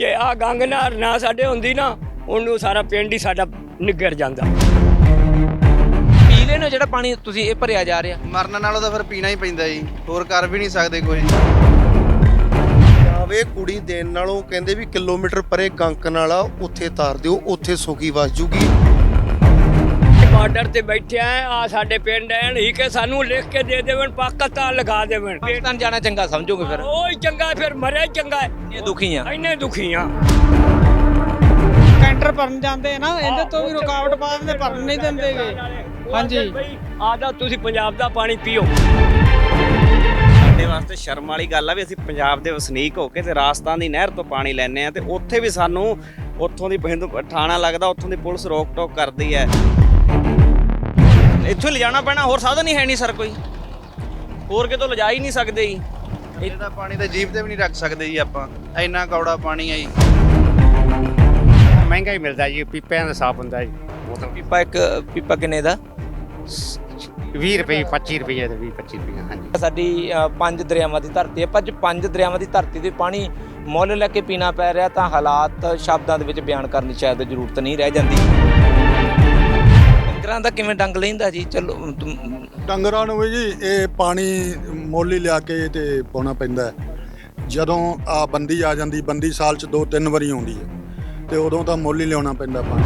ਜੇ ਆ ਗੰਗ ਨਹਿਰ ਨਾ ਸਾਡੇ ਹੁੰਦੀ ਨਾ ਉਹਨੂੰ ਸਾਰਾ ਪਿੰਡ ਹੀ ਸਾਡਾ ਨਿੱਗਰ ਜਾਂਦਾ। ਪੀ ਲੈਣੋ ਜਿਹੜਾ ਪਾਣੀ ਤੁਸੀਂ ਇਹ ਭਰਿਆ ਜਾ ਰਿਹਾ। ਮਰਨ ਨਾਲੋਂ ਤਾਂ ਫਿਰ ਪੀਣਾ ਹੀ ਪੈਂਦਾ ਜੀ ਹੋਰ ਕਰ ਵੀ ਨਹੀਂ ਸਕਦੇ ਕੋਈ। ਆਵੇ ਕੁੜੀ ਦੇਣ ਨਾਲੋਂ ਕਹਿੰਦੇ ਵੀ ਕਿਲੋਮੀਟਰ ਪਰੇ ਕੰਕਨ ਵਾਲਾ ਉੱਥੇ ਤਾਰ ਦਿਓ ਉੱਥੇ ਸੁਖੀ ਵਸ ਜੂਗੀ। ਬਾਰਡਰ ਤੇ ਬੈਠੇ ਆ ਆ ਸਾਡੇ ਪਿੰਡ ਐਨ ਹੀ ਕਿ ਸਾਨੂੰ ਲਿਖ ਕੇ ਦੇ ਦੇਵਣ ਪਾਕਿਸਤਾਨ ਲਗਾ ਦੇਵਣ। ਪਾਕਿਸਤਾਨ ਜਾਣਾ ਚੰਗਾ ਸਮਝੋਗੇ ਫਿਰ? ਉਹ ਹੀ ਚੰਗਾ ਫਿਰ ਮਰਿਆ ਚੰਗਾ ਇਹ ਦੁਖੀ ਆ। ਇੰਨੇ ਦੁਖੀ ਆ। ਕੈਂਟਰ ਭਰਨ ਜਾਂਦੇ ਆ ਨਾ ਇਹਦੇ ਤੋਂ ਵੀ ਰੁਕਾਵਟ ਪਾ ਦਿੰਦੇ ਭਰਨ ਨਹੀਂ ਦਿੰਦੇਗੇ ਹਾਂਜੀ। ਆਦਾ ਤੁਸੀਂ ਪੰਜਾਬ ਦਾ ਪਾਣੀ ਪੀਓ। ਸਾਡੇ ਵਾਸਤੇ ਸ਼ਰਮ ਵਾਲੀ ਗੱਲ ਆ ਵੀ ਅਸੀਂ ਪੰਜਾਬ ਦੇ ਵਸਨੀਕ ਹੋ ਕੇ ਤੇ ਰਾਜਸਥਾਨ ਦੀ ਨਹਿਰ ਤੋਂ ਪਾਣੀ ਲੈਣੇ ਆ ਤੇ ਉੱਥੇ ਵੀ ਸਾਨੂੰ ਉੱਥੋਂ ਦੀ ਥਾਣਾ ਲੱਗਦਾ ਉੱਥੋਂ ਦੀ ਪੁਲਿਸ ਰੋਕ ਟੋਕ ਕਰਦੀ ਹੈ। ਇੱਥੋਂ ਹੀ ਲਿਜਾਣਾ ਪੈਣਾ ਹੋਰ ਸਾਧਨ ਹੀ ਹੈ ਨਹੀਂ ਸਰ ਕੋਈ। ਹੋਰ ਕਿਤੋਂ ਲਿਜਾ ਹੀ ਨਹੀਂ ਸਕਦੇ ਜੀ। ਇਹਦਾ ਪਾਣੀ ਤਾਂ ਜੀਭ ਤੇ ਵੀ ਨਹੀਂ ਰੱਖ ਸਕਦੇ ਜੀ ਆਪਾਂ। ਇੰਨਾ ਕੌੜਾ ਪਾਣੀ ਆ ਜੀ। ਮਹਿੰਗਾ ਹੀ ਮਿਲਦਾ ਜੀ ਪੀਪਿਆਂ ਦਾ ਸਾਫ਼ ਹੁੰਦਾ ਜੀ। ਬੋਤਲ ਪੀਪਾ ਇੱਕ ਪੀਪਾ ਕਿੰਨੇ ਦਾ? 20 ਰੁਪਏ 25 ਰੁਪਏ ਤੇ 20 25 ਰੁਪਏ ਹਾਂਜੀ। ਸਾਡੀ ਪੰਜ ਦਰਿਆਵਾਂ ਦੀ ਧਰਤੀ ਹੈ। ਪਰ ਜੇ ਪੰਜ ਦਰਿਆਵਾਂ ਦੀ ਧਰਤੀ ਤੇ ਪਾਣੀ ਮੁੱਲ ਲੈ ਕੇ ਪੀਣਾ ਪੈ ਰਿਹਾ ਤਾਂ ਹਾਲਾਤ ਸ਼ਬਦਾਂ ਦੇ ਵਿੱਚ ਬਿਆਨ ਕਰਨ ਦੀ ਸ਼ਾਇਦ ਜ਼ਰੂਰਤ ਨਹੀਂ ਰਹਿ ਜਾਂਦੀ। ਡੰਗਰਾਂ ਦਾ ਕਿਵੇਂ ਡੰਗ ਲੈਂਦਾ ਜੀ? ਚਲੋ ਤੁਮ- ਡੰਗਰਾਂ ਨੂੰ ਵੀ ਜੀ ਇਹ ਪਾਣੀ ਮੁੱਲ ਲਿਆ ਕੇ ਤੇ ਪਾਉਣਾ ਪੈਂਦਾ ਹੈ। ਜਦੋਂ ਆ ਬੰਦੀ ਆ ਜਾਂਦੀ ਬੰਦੀ ਸਾਲ ਚ ਦੋ ਤਿੰਨ ਵਾਰੀ ਆਉਂਦੀ ਹੈ। ਤੇ ਉਦੋਂ ਤਾਂ ਮੁੱਲ ਲਿਆਉਣਾ ਪੈਂਦਾ ਪਾਣੀ।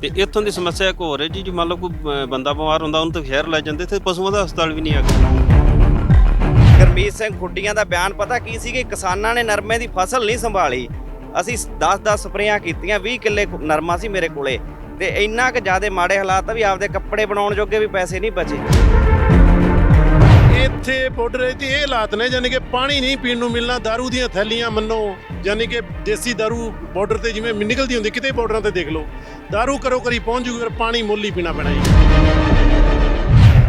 ਤੇ ਇੱਥੋਂ ਦੀ ਸਮੱਸਿਆ ਇੱਕ ਹੋਰ ਹੈ ਜੀ ਜੋ ਮੰਨ ਲਓ ਕੋਈ ਅਹ, ਬੰਦਾ ਬਿਮਾਰ ਹੁੰਦਾ ਉਹਨੂੰ ਤਾਂ ਸ਼ਹਿਰ ਲੈ ਜਾਂਦੇ ਤੇ ਪਸ਼ੂਆਂ ਦਾ ਹਸਪਤਾਲ ਵੀ ਨਹੀਂ ਹੈਗਾ। ਗਰਮੀਤ ਸਿੰਘ ਖੁੱਡੀਆਂ ਦਾ ਬਿਆਨ ਪਤਾ ਕੀ ਸੀ ਕਿ ਕਿਸਾਨਾਂ ਨੇ ਨਰਮੇ ਦੀ ਫਸਲ ਨਹੀਂ ਸੰਭਾਲੀ। ਅਸੀਂ 10-10 ਸਪਰੇਆਂ ਕੀਤੀਆਂ 20 ਕਿੱਲੇ ਨਰਮਾ ਸੀ ਮੇਰੇ ਕੋਲੇ। ਤੇ ਇੰਨਾ ਕੁ ਜ਼ਿਆਦੇ ਮਾੜੇ ਹਾਲਾਤ ਆ ਵੀ ਆਪਦੇ ਕੱਪੜੇ ਬਣਾਉਣ ਜੋਗੇ ਵੀ ਪੈਸੇ ਨਹੀਂ ਬਚੇ ਇੱਥੇ ਬਾਰਡਰ ਤੇ ਇਹ ਹਾਲਾਤ ਨੇ ਯਾਨੀ ਕਿ ਪਾਣੀ ਨਹੀਂ ਪੀਣ ਨੂੰ ਮਿਲਣਾ दारू ਦੀਆਂ ਥੈਲੀਆਂ ਮੰਨੋ ਯਾਨੀ ਕਿ ਦੇਸੀ दारू ਬਾਰਡਰ ਤੇ ਜਿਵੇਂ ਨਿਕਲਦੀ ਹੁੰਦੀ ਕਿਤੇ ਬਾਰਡਰਾਂ ਤੇ ਦੇਖ ਲਓ दारू ਕਰੋ ਕਰੀ ਪਹੁੰਚ ਜੂਗੀ ਪਰ ਪਾਣੀ ਮੁੱਲ ਹੀ ਪੀਣਾ ਪੈਣਾ ਜੀ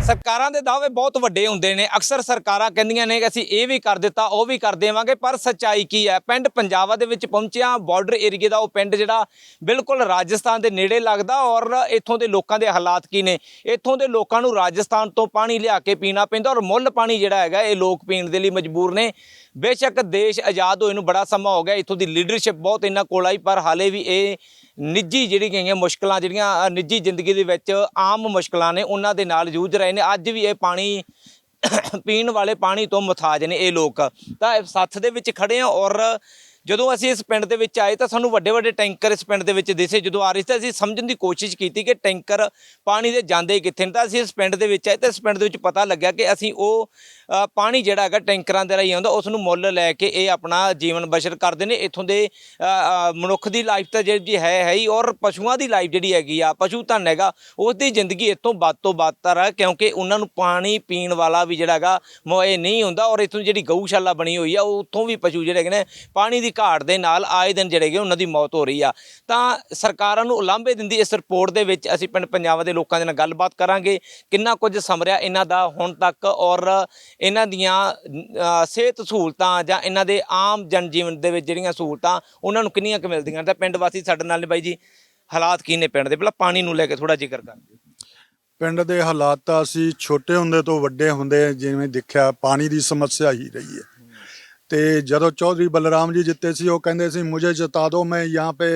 ਸਰਕਾਰਾਂ ਦੇ ਦਾਅਵੇ ਬਹੁਤ ਵੱਡੇ ਹੁੰਦੇ ਨੇ। ਅਕਸਰ ਸਰਕਾਰਾਂ ਕਹਿੰਦੀਆਂ ਨੇ ਕਿ ਅਸੀਂ ਇਹ ਵੀ ਕਰ ਦਿੱਤਾ, ਉਹ ਵੀ ਕਰ ਦੇਵਾਂਗੇ, ਪਰ ਸੱਚਾਈ ਕੀ ਹੈ? ਪਿੰਡ ਪੰਜਾਬਾ ਦੇ ਵਿੱਚ ਪਹੁੰਚਿਆ ਬਾਰਡਰ ਏਰੀਏ ਦਾ ਉਹ ਪਿੰਡ ਜਿਹੜਾ ਬਿਲਕੁਲ ਰਾਜਸਥਾਨ ਦੇ ਨੇੜੇ ਲੱਗਦਾ ਔਰ ਇੱਥੋਂ ਦੇ ਲੋਕਾਂ ਦੇ ਹਾਲਾਤ ਕੀ ਨੇ? ਇੱਥੋਂ ਦੇ ਲੋਕਾਂ ਨੂੰ ਰਾਜਸਥਾਨ ਤੋਂ ਪਾਣੀ ਲਿਆ ਕੇ ਪੀਣਾ ਪੈਂਦਾ ਔਰ ਮੁੱਲ ਪਾਣੀ ਜਿਹੜਾ ਹੈਗਾ ਇਹ ਲੋਕ ਪੀਣ ਦੇ ਲਈ ਮਜਬੂਰ ਨੇ। ਬੇਸ਼ੱਕ ਦੇਸ਼ ਆਜ਼ਾਦ ਹੋਏ ਨੂੰ ਬੜਾ ਸਮਾਂ ਹੋ ਗਿਆ, ਇੱਥੋਂ ਦੀ ਲੀਡਰਸ਼ਿਪ ਬਹੁਤ ਇਹਨਾਂ ਕੋਲ ਆਈ, ਪਰ ਹਾਲੇ ਵੀ ਇਹ ਨਿੱਜੀ ਜਿਹੜੀ ਗਈਆਂ ਮੁਸ਼ਕਲਾਂ ਜਿਹੜੀਆਂ ਨਿੱਜੀ ਜ਼ਿੰਦਗੀ ਦੇ ਵਿੱਚ ਆਮ ਮੁਸ਼ਕਲਾਂ ਨੇ, ਉਹਨਾਂ ਦੇ ਨਾਲ ਜੂਝ ਰਹੇ ਨੇ। ਅੱਜ ਵੀ ਇਹ ਪਾਣੀ ਪੀਣ ਵਾਲੇ ਪਾਣੀ ਤੋਂ ਮੁਤਾਜ ਨੇ ਇਹ ਲੋਕ। ਤਾਂ ਇਹ ਸੱਥ ਦੇ ਵਿੱਚ ਖੜੇ ਆ ਔਰ ਜਦੋਂ ਅਸੀਂ ਇਸ ਪਿੰਡ ਦੇ ਵਿੱਚ ਆਏ ਤਾਂ ਸਾਨੂੰ ਵੱਡੇ ਵੱਡੇ ਟੈਂਕਰ ਇਸ ਪਿੰਡ ਦੇ ਵਿੱਚ ਦਿਸੇ। ਜਦੋਂ ਆ ਰਹੇ ਸੀ ਤਾਂ ਅਸੀਂ ਸਮਝਣ ਦੀ ਕੋਸ਼ਿਸ਼ ਕੀਤੀ ਕਿ ਟੈਂਕਰ ਪਾਣੀ ਦੇ ਜਾਂਦੇ ਕਿੱਥੇ ਨੇ ਤਾਂ ਅਸੀਂ ਇਸ ਪਿੰਡ ਦੇ ਵਿੱਚ ਆਏ ਤਾਂ ਇਸ ਪਿੰਡ ਦੇ ਵਿੱਚ ਪਤਾ ਲੱਗਿਆ ਕਿ ਅਸੀਂ ਉਹ ਪਾਣੀ ਜਿਹੜਾ ਹੈਗਾ ਟੈਂਕਰਾਂ ਦੇ ਰਾਹੀਂ ਆਉਂਦਾ ਉਸ ਨੂੰ ਮੁੱਲ ਲੈ ਕੇ ਇਹ ਆਪਣਾ ਜੀਵਨ ਬਸ਼ਰ ਕਰਦੇ ਨੇ। ਇੱਥੋਂ ਦੇ ਮਨੁੱਖ ਦੀ ਲਾਈਫ ਤਾਂ ਜਿਹੜੀ ਹੈ ਹੈ ਹੀ, ਔਰ ਪਸ਼ੂਆਂ ਦੀ ਲਾਈਫ ਜਿਹੜੀ ਹੈਗੀ ਆ, ਪਸ਼ੂ ਧਨ ਹੈਗਾ ਉਸ ਦੀ ਜ਼ਿੰਦਗੀ ਇਤੋਂ ਵੱਧ ਤੋਂ ਬਦਤਰ ਹੈ ਕਿਉਂਕਿ ਉਹਨਾਂ ਨੂੰ ਪਾਣੀ ਪੀਣ ਵਾਲਾ ਵੀ ਜਿਹੜਾ ਹੈਗਾ ਮੋਏ ਨਹੀਂ ਹੁੰਦਾ। ਔਰ ਇੱਥੋਂ ਜਿਹੜੀ ਗਊਸ਼ਾਲਾ ਬਣੀ ਹੋਈ ਆ ਉੱਥੋਂ ਵੀ ਪਸ਼ੂ ਜਿਹੜੇ ਹੈਗੇ ਨੇ, ਪਾਣੀ ਦੀ ਘਾਟ ਦੇ ਨਾਲ ਆਏ ਦਿਨ ਜਿਹੜੇ ਕਿ ਉਹਨਾਂ ਦੀ ਮੌਤ ਹੋ ਰਹੀ ਆ। ਤਾਂ ਸਰਕਾਰਾਂ ਨੂੰ ਉਲਾਂਭੇ ਦਿੰਦੀ ਇਸ ਰਿਪੋਰਟ ਦੇ ਵਿੱਚ ਅਸੀਂ ਪਿੰਡ ਪੰਜਾਬ ਦੇ ਲੋਕਾਂ ਦੇ ਨਾਲ ਗੱਲਬਾਤ ਕਰਾਂਗੇ। ਕਿੰਨਾ ਕੁਝ ਸਮਰਿਆ ਇਹਨਾਂ ਦਾ ਹੁਣ ਤੱਕ ਔਰ ਇਹਨਾਂ ਦੀਆਂ ਸਿਹਤ ਸਹੂਲਤਾਂ ਜਾਂ ਇਹਨਾਂ ਦੇ ਆਮ ਜਨਜੀਵਨ ਦੇ ਵਿੱਚ ਜਿਹੜੀਆਂ ਸਹੂਲਤਾਂ ਉਹਨਾਂ ਨੂੰ ਕਿੰਨੀਆਂ ਕੁ ਮਿਲਦੀਆਂ ਤਾਂ ਪਿੰਡ ਵਾਸੀ ਸਾਡੇ ਨਾਲ ਨੇ ਬਾਈ ਜੀ। ਹਾਲਾਤ ਕੀ ਨੇ ਪਿੰਡ ਦੇ? ਪਹਿਲਾਂ ਪਾਣੀ ਨੂੰ ਲੈ ਕੇ ਥੋੜਾ ਜ਼ਿਕਰ ਕਰ ਪਿੰਡ ਦੇ ਹਾਲਾਤ ਤਾਂ ਅਸੀਂ ਛੋਟੇ ਹੁੰਦੇ ਤੋਂ ਵੱਡੇ ਹੁੰਦੇ ਜਿਵੇਂ ਦੇਖਿਆ ਪਾਣੀ ਦੀ ਸਮੱਸਿਆ ਹੀ ਰਹੀ ਹੈ। ਤੇ ਜਦੋਂ ਚੌਧਰੀ ਬਲਰਾਮ ਜੀ ਜਿੱਤੇ ਸੀ ਉਹ ਕਹਿੰਦੇ ਸੀ ਮੁਝੇ ਜਤਾ ਦਿਓ ਮੈਂ ਯਹਾਂ ਪੇ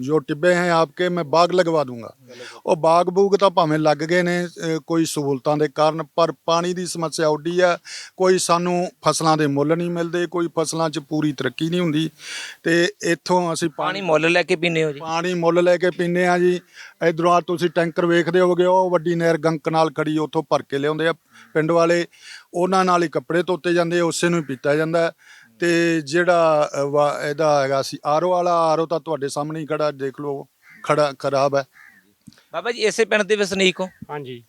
ਜੋ ਟਿੱਬੇ ਹੈ ਆਪਕੇ ਮੈਂ ਬਾਗ ਲਗਵਾ ਦੂੰਗਾ। ਉਹ ਬਾਗ ਬੂਗ ਤਾਂ ਭਾਵੇਂ ਲੱਗ ਗਏ ਨੇ ਕੋਈ ਸਹੂਲਤਾਂ ਦੇ ਕਾਰਨ ਪਰ ਪਾਣੀ ਦੀ ਸਮੱਸਿਆ ਉੱਡੀ ਆ। ਕੋਈ ਸਾਨੂੰ ਫਸਲਾਂ ਦੇ ਮੁੱਲ ਨਹੀਂ ਮਿਲਦੇ ਕੋਈ ਫਸਲਾਂ 'ਚ ਪੂਰੀ ਤਰੱਕੀ ਨਹੀਂ ਹੁੰਦੀ। ਤੇ ਇੱਥੋਂ ਅਸੀਂ ਪਾਣੀ ਮੁੱਲ ਲੈ ਕੇ ਪੀਨੇ ਹੋ ਜੀ? ਪਾਣੀ ਮੁੱਲ ਲੈ ਕੇ ਪੀਨੇ ਆ ਜੀ। ਇਧਰੋਂ ਆ ਤੁਸੀਂ ਟੈਂਕਰ ਵੇਖਦੇ ਹੋਗੇ ਉਹ ਵੱਡੀ ਨਹਿਰ ਗੰਕ ਨਾਲ ਖੜੀ ਉੱਥੋਂ ਭਰ ਕੇ ਲਿਆਉਂਦੇ ਆ ਪਿੰਡ ਵਾਲੇ। ਉਹਨਾਂ ਨਾਲ ਹੀ ਕੱਪੜੇ ਧੋਤੇ ਜਾਂਦੇ ਉਸੇ ਨੂੰ ਹੀ ਪੀਤਾ ਜਾਂਦਾ ਹੈ। ਤੇ ਜਿਹੜਾ ਵਾ- ਇਹਦਾ ਹੈਗਾ ਸੀ ਆਰੋ ਵਾਲਾ ਆਰੋ ਤਾਂ ਤੁਹਾਡੇ ਸਾਹਮਣੇ ਹੀ ਖੜਾ ਦੇਖ ਲਓ ਖੜਾ ਖਰਾਬ ਹੈ। ਬਾਬਾ ਜੀ ਇਸੇ ਪਿੰਡ ਦੇ ਵਸਨੀਕ ਹੋ? ਹਾਂਜੀ।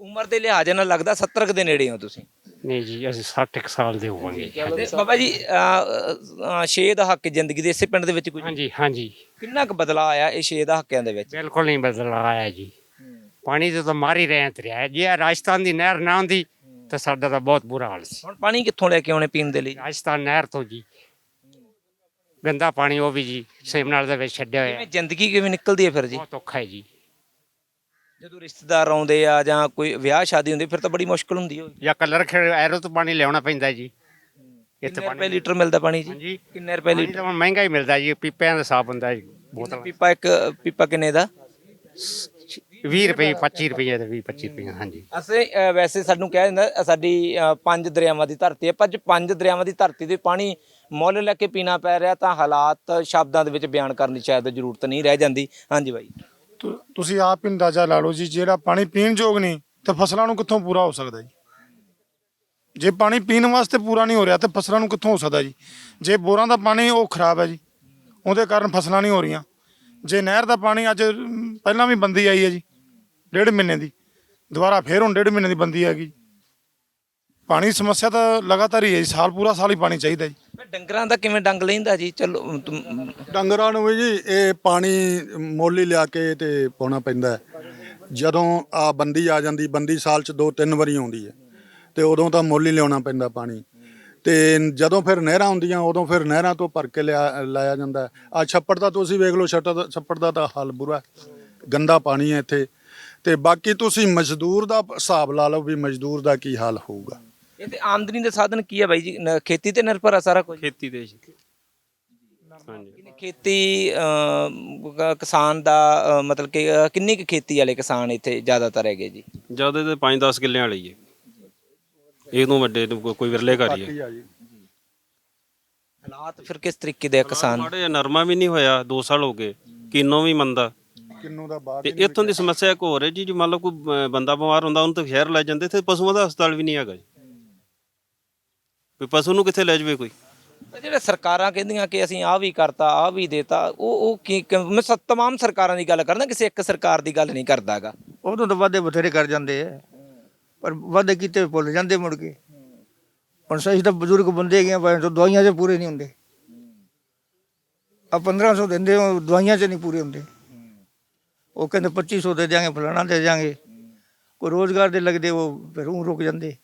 ਉਮਰ ਦੇ ਲਿਹਾਜ਼ ਨਾਲ ਲੱਗਦਾ 70 ਕੁ ਦੇ ਨੇੜੇ ਹੋ ਤੁਸੀਂ? ਨਹੀਂ ਜੀ ਅਸੀਂ 60 ਕੁ ਸਾਲ ਦੇ ਹੋਵਾਂਗੇ। ਤੇ ਬਾਬਾ ਜੀ ਅ, ਅ, ਛੇ ਦਾ ਹੱਕ ਜ਼ਿੰਦਗੀ ਦੇ ਇਸੇ ਪਿੰਡ ਦੇ ਵਿੱਚ ਕੋਈ ਹਾਂਜੀ ਹਾਂਜੀ। ਕਿੰਨਾ ਕੁ ਬਦਲਾ ਆਇਆ ਇਹ ਛੇ ਦਾ ਹੱਕਿਆਂ ਦੇ ਵਿੱਚ? ਬਿਲਕੁਲ ਨਹੀਂ ਬਦਲ ਆਇਆ ਜੀ। ਪਾਣੀ ਤੇ ਤਾਂ ਮਾਰ ਹੀ ਰਹੇ ਤੇ ਰਿਹਾ ਜੇ ਇਹ ਰਾਜਸਥਾਨ ਦੀ ਨਹਿਰ ਨਾ ਹੁੰਦੀ ਤਾਂ ਸਾਡਾ ਤਾਂ ਬਹੁਤ ਬੁਰਾ ਹਾਲ ਸੀ। ਹੁਣ ਪਾਣੀ ਕਿੱਥੋਂ ਲੈ ਕੇ ਆਉਣੇ ਪੀਣ ਦੇ ਲਈ? ਰਾਜਸਥਾਨ ਨਹਿਰ ਤੋਂ ਜੀ। ਗੰਦਾ ਪਾਣੀ ਉਹ ਵੀ ਜੀ ਸੇਮਨਾਲ ਦੇ ਵਿੱਚ ਛੱਡਿਆ ਹੋਇਆ। ਕਿਵੇਂ ਜ਼ਿੰਦਗੀ ਕਿਵੇਂ ਨਿਕਲਦੀ ਹੈ ਫਿਰ ਜੀ? ਬਹੁਤ ਔਖਾ ਹੈ ਜੀ। ਜਦੋਂ ਰਿਸ਼ਤੇਦਾਰ ਆਉਂਦੇ ਆ ਜਾਂ ਕੋਈ ਵਿਆਹ ਸ਼ਾਦੀ ਹੁੰਦੀ ਫਿਰ ਤਾਂ ਬੜੀ ਮੁਸ਼ਕਲ ਹੁੰਦੀ ਹੋਵੇ ਜਾਂ ਕਲਰ ਖੇਡ ਐਰੋ ਤੋਂ ਪਾਣੀ ਲਿਆਉਣਾ ਪੈਂਦਾ ਜੀ। ਇੱਥੇ ਕਿੰਨੇ ਰੁਪਏ ਪਾਣੀ ਲੀਟਰ ਮਿਲਦਾ ਪਾਣੀ ਜੀ? ਹਾਂਜੀ। ਕਿੰਨੇ ਰੁਪਏ ਪਾਣੀ ਲੀਟਰ? ਤਾਂ ਹੁਣ ਮਹਿੰਗਾ ਹੀ ਮਿਲਦਾ ਜੀ ਪੀਪਿਆਂ ਦਾ ਹਿਸਾਬ ਹੁੰਦਾ ਜੀ ਬੋਤਲ ਪੀਪਾ ਇੱਕ ਪੀਪਾ ਕਿੰਨੇ ਦਾ? 20 ਰੁਪਏ 25 ਰੁਪਏ ਤੇ 20 25 ਰੁਪਏ ਹਾਂਜੀ। ਅਸੀਂ ਅ, ਵੈਸੇ ਸਾਨੂੰ ਕਹਿ ਦਿੰਦਾ ਅ, ਸਾਡੀ ਅ, ਪੰਜ ਦਰਿਆਵਾਂ ਦੀ ਧਰਤੀ ਹੈ ਪਰ ਜੇ ਪੰਜ ਦਰਿਆਵਾਂ ਦੀ ਧਰਤੀ ਤੇ ਪਾਣੀ ਮੁੱਲ ਲੈ ਕੇ ਪੀਣਾ ਪੈ ਰਿਹਾ ਤਾਂ ਹਾਲਾਤ ਸ਼ਬਦਾਂ ਦੇ ਵਿੱਚ ਬਿਆਨ ਕਰਨ ਦੀ ਸ਼ਾਇਦ ਜ਼ਰੂਰਤ ਨਹੀਂ ਰਹਿ ਜਾਂਦੀ। ਹਾਂਜੀ ਬਾਈ। ਤੁ- ਤੁਸੀਂ ਆਪ ਹੀ ਅੰਦਾਜ਼ਾ ਲਾ ਲਓ ਜੀ ਜਿਹੜਾ ਪਾਣੀ ਪੀਣ ਯੋਗ ਨਹੀਂ ਤੇ ਫਸਲਾਂ ਨੂੰ ਕਿੱਥੋਂ ਪੂਰਾ ਹੋ ਸਕਦਾ ਜੀ? ਜੇ ਪਾਣੀ ਪੀਣ ਵਾਸਤੇ ਪੂਰਾ ਨਹੀਂ ਹੋ ਰਿਹਾ ਤੇ ਫਸਲਾਂ ਨੂੰ ਕਿੱਥੋਂ ਹੋ ਸਕਦਾ ਜੀ? ਜੇ ਬੋਰਾਂ ਦਾ ਪਾਣੀ ਉਹ ਖਰਾਬ ਹੈ ਜੀ ਉਹਦੇ ਕਾਰਨ ਫਸਲਾਂ ਨਹੀਂ ਹੋ ਰਹੀਆਂ। ਜੇ ਨਹਿਰ ਦਾ ਪਾਣੀ ਅੱਜ ਅਮ, ਪਹਿਲਾਂ ਵੀ ਬੰਦੀ ਆਈ ਹੈ ਜੀ ਡੇਢ ਮਹੀਨੇ ਦੀ। ਦੁਬਾਰਾ ਫੇਰ ਹੁਣ ਡੇਢ ਮਹੀਨੇ ਦੀ ਬੰਦੀ ਹੈਗੀ ਪਾਣੀ ਦੀ ਸਮੱਸਿਆ ਤਾਂ ਲਗਾਤਾਰ ਹੀ ਹੈ ਜੀ ਸਾਲ ਪੂਰਾ ਸਾਲ ਹੀ ਪਾਣੀ ਚਾਹੀਦਾ ਜੀ। ਡੰਗਰਾਂ ਦਾ ਕਿਵੇਂ ਡੰਗ ਲੈਂਦਾ ਜੀ? ਚਲੋ ਤੁਮ- ਡੰਗਰਾਂ ਨੂੰ ਵੀ ਜੀ ਇਹ ਪਾਣੀ ਮੁੱਲ ਲਿਆ ਕੇ ਤੇ ਪਾਉਣਾ ਪੈਂਦਾ ਹੈ। ਜਦੋਂ ਆ ਬੰਦੀ ਆ ਜਾਂਦੀ ਬੰਦੀ ਸਾਲ ਚ ਦੋ ਤਿੰਨ ਵਾਰੀ ਆਉਂਦੀ ਹੈ। ਤੇ ਉਦੋਂ ਤਾਂ ਮੁੱਲ ਲਿਆਉਣਾ ਪੈਂਦਾ ਪਾਣੀ। ਤੇ ਜਦੋਂ ਫਿਰ ਨਹਿਰਾਂ ਹੁੰਦੀਆਂ ਉਦੋਂ ਫਿਰ ਨਹਿਰਾਂ ਤੋਂ ਭਰ ਕੇ ਲਿਆ ਲਾਇਆ ਜਾਂਦਾ ਆ ਛੱਪੜ ਦਾ ਤੁਸੀਂ ਵੇਖ ਲਓ ਛੱਟਾ ਦਾ ਛੱਪੜ ਦਾ ਤਾਂ ਹਾਲ ਬੁਰਾ ਹੈ। ਗੰਦਾ ਪਾਣੀ ਹੈ ਇੱਥੇ। ਤੇ ਬਾਕੀ ਤੁਸੀਂ ਮਜ਼ਦੂਰ ਦਾ ਹਿਸਾਬ ਲਾ ਲਓ ਵੀ ਮਜ਼ਦੂਰ ਦਾ ਕੀ ਹਾਲ ਹੋਊਗਾ। ਇਹ ਤੇ ਆਮਦਨੀ ਦੇ ਸਾਧਨ ਕੀ ਹੈ ਬਾਈ ਜੀ? ਨ- ਖੇਤੀ ਤੇ ਨਿਰਭਰ ਆ ਸਾਰਾ ਕੁਝ? ਖੇਤੀ ਦੇ ਜੀ। ਹਾਂਜੀ। ਖੇਤੀ ਕ- ਕਿਸਾਨ ਦਾ ਅ, ਮਤਲਬ ਕਿ ਅ, ਕਿੰਨੀ ਕੁ ਖੇਤੀ ਵਾਲੇ ਕਿਸਾਨ ਇੱਥੇ ਜ਼ਿਆਦਾਤਰ ਹੈਗੇ ਜੀ? ਜ਼ਿਆਦਾ ਤੇ 5-10 ਕਿੱਲਿਆਂ ਵਾਲੀ ਹੈ ਇਹ ਤੋਂ ਵੱਡੇ ਨੂੰ ਕੋਈ- ਕੋਈ ਵਿਰਲੇ ਘਰ ਹੀ ਹੈ ਹਾਲਾਤ ਫਿਰ ਕਿਸ ਤਰੀਕੇ ਦੇ ਆ ਕਿਸਾਨ? ਮਾੜੇ ਨਰਮਾ ਵੀ ਨਹੀਂ ਹੋਇਆ 2 ਸਾਲ ਹੋ ਗਏ। ਕਿੰਨੋ ਵੀ ਮੰਦਾ। ਕਿੰਨੂ ਦਾ ਬਾਅਦ ਤੇ ਇੱਥੋਂ ਦੀ ਸਮੱਸਿਆ ਇੱਕ ਹੋਰ ਹੈ ਜੀ ਜੇ ਮੰਨ ਲਓ ਕੋਈ ਅਹ, ਬੰਦਾ ਬਿਮਾਰ ਹੁੰਦਾ ਉਹਨੂੰ ਤਾਂ ਸ਼ਹਿਰ ਲੈ ਜਾਂਦੇ ਤੇ ਪਸ਼ੂਆਂ ਦਾ ਹਸਪਤਾਲ ਵੀ ਨਹੀਂ ਹੈਗਾ ਜੀ। ਕੋਈ ਪਸ਼ੂ ਨੂੰ ਕਿੱਥੇ ਲੈ ਜਾਵੇ ਕੋਈ? ਜਿਹੜੇ ਸਰਕਾਰਾਂ ਕਹਿੰਦੀਆਂ ਕਿ ਅਸੀਂ ਆਹ ਵੀ ਕਰਤਾ ਆਹ ਵੀ ਦੇਤਾ ਉਹ ਉਹ ਕੀ ਕ- ਮੈਂ ਸ- ਤਮਾਮ ਸਰਕਾਰਾਂ ਦੀ ਗੱਲ ਕਰਦਾ ਕਿਸੇ ਇੱਕ ਸਰਕਾਰ ਦੀ ਗੱਲ ਨਹੀਂ ਕਰਦਾਗਾ ਉਦੋਂ ਤਾਂ ਵਾਅਦੇ ਬਥੇਰੇ ਕਰ ਜਾਂਦੇ ਆ ਪਰ ਵਾਅਦੇ ਕੀਤੇ ਭੁੱਲ ਜਾਂਦੇ ਮੁੜ ਕੇ। ਹੁਣ ਸਹੀ ਤਾਂ ਬਜ਼ੁਰਗ ਬੰਦੇ ਗਏ ਤਾਂ ਦਵਾਈਆਂ 'ਚ ਪੂਰੇ ਨਹੀਂ ਹੁੰਦੇ। ਆ 1500 ਦਿੰਦੇ ਉਹ ਦਵਾਈਆਂ 'ਚ ਨਹੀਂ ਪੂਰੇ ਹੁੰਦੇ। ਉਹ ਕਹਿੰਦੇ 2500 ਦੇ ਦਿਆਂਗੇ ਫਲਾਣਾ ਦੇ ਦਿਆਂਗੇ। ਕੋਈ ਰੋਜ਼ਗਾਰ ਦੇ ਲੱਗਦੇ ਉਹ ਫਿਰ ਉਹ ਰੁਕ ਜਾਂਦੇ।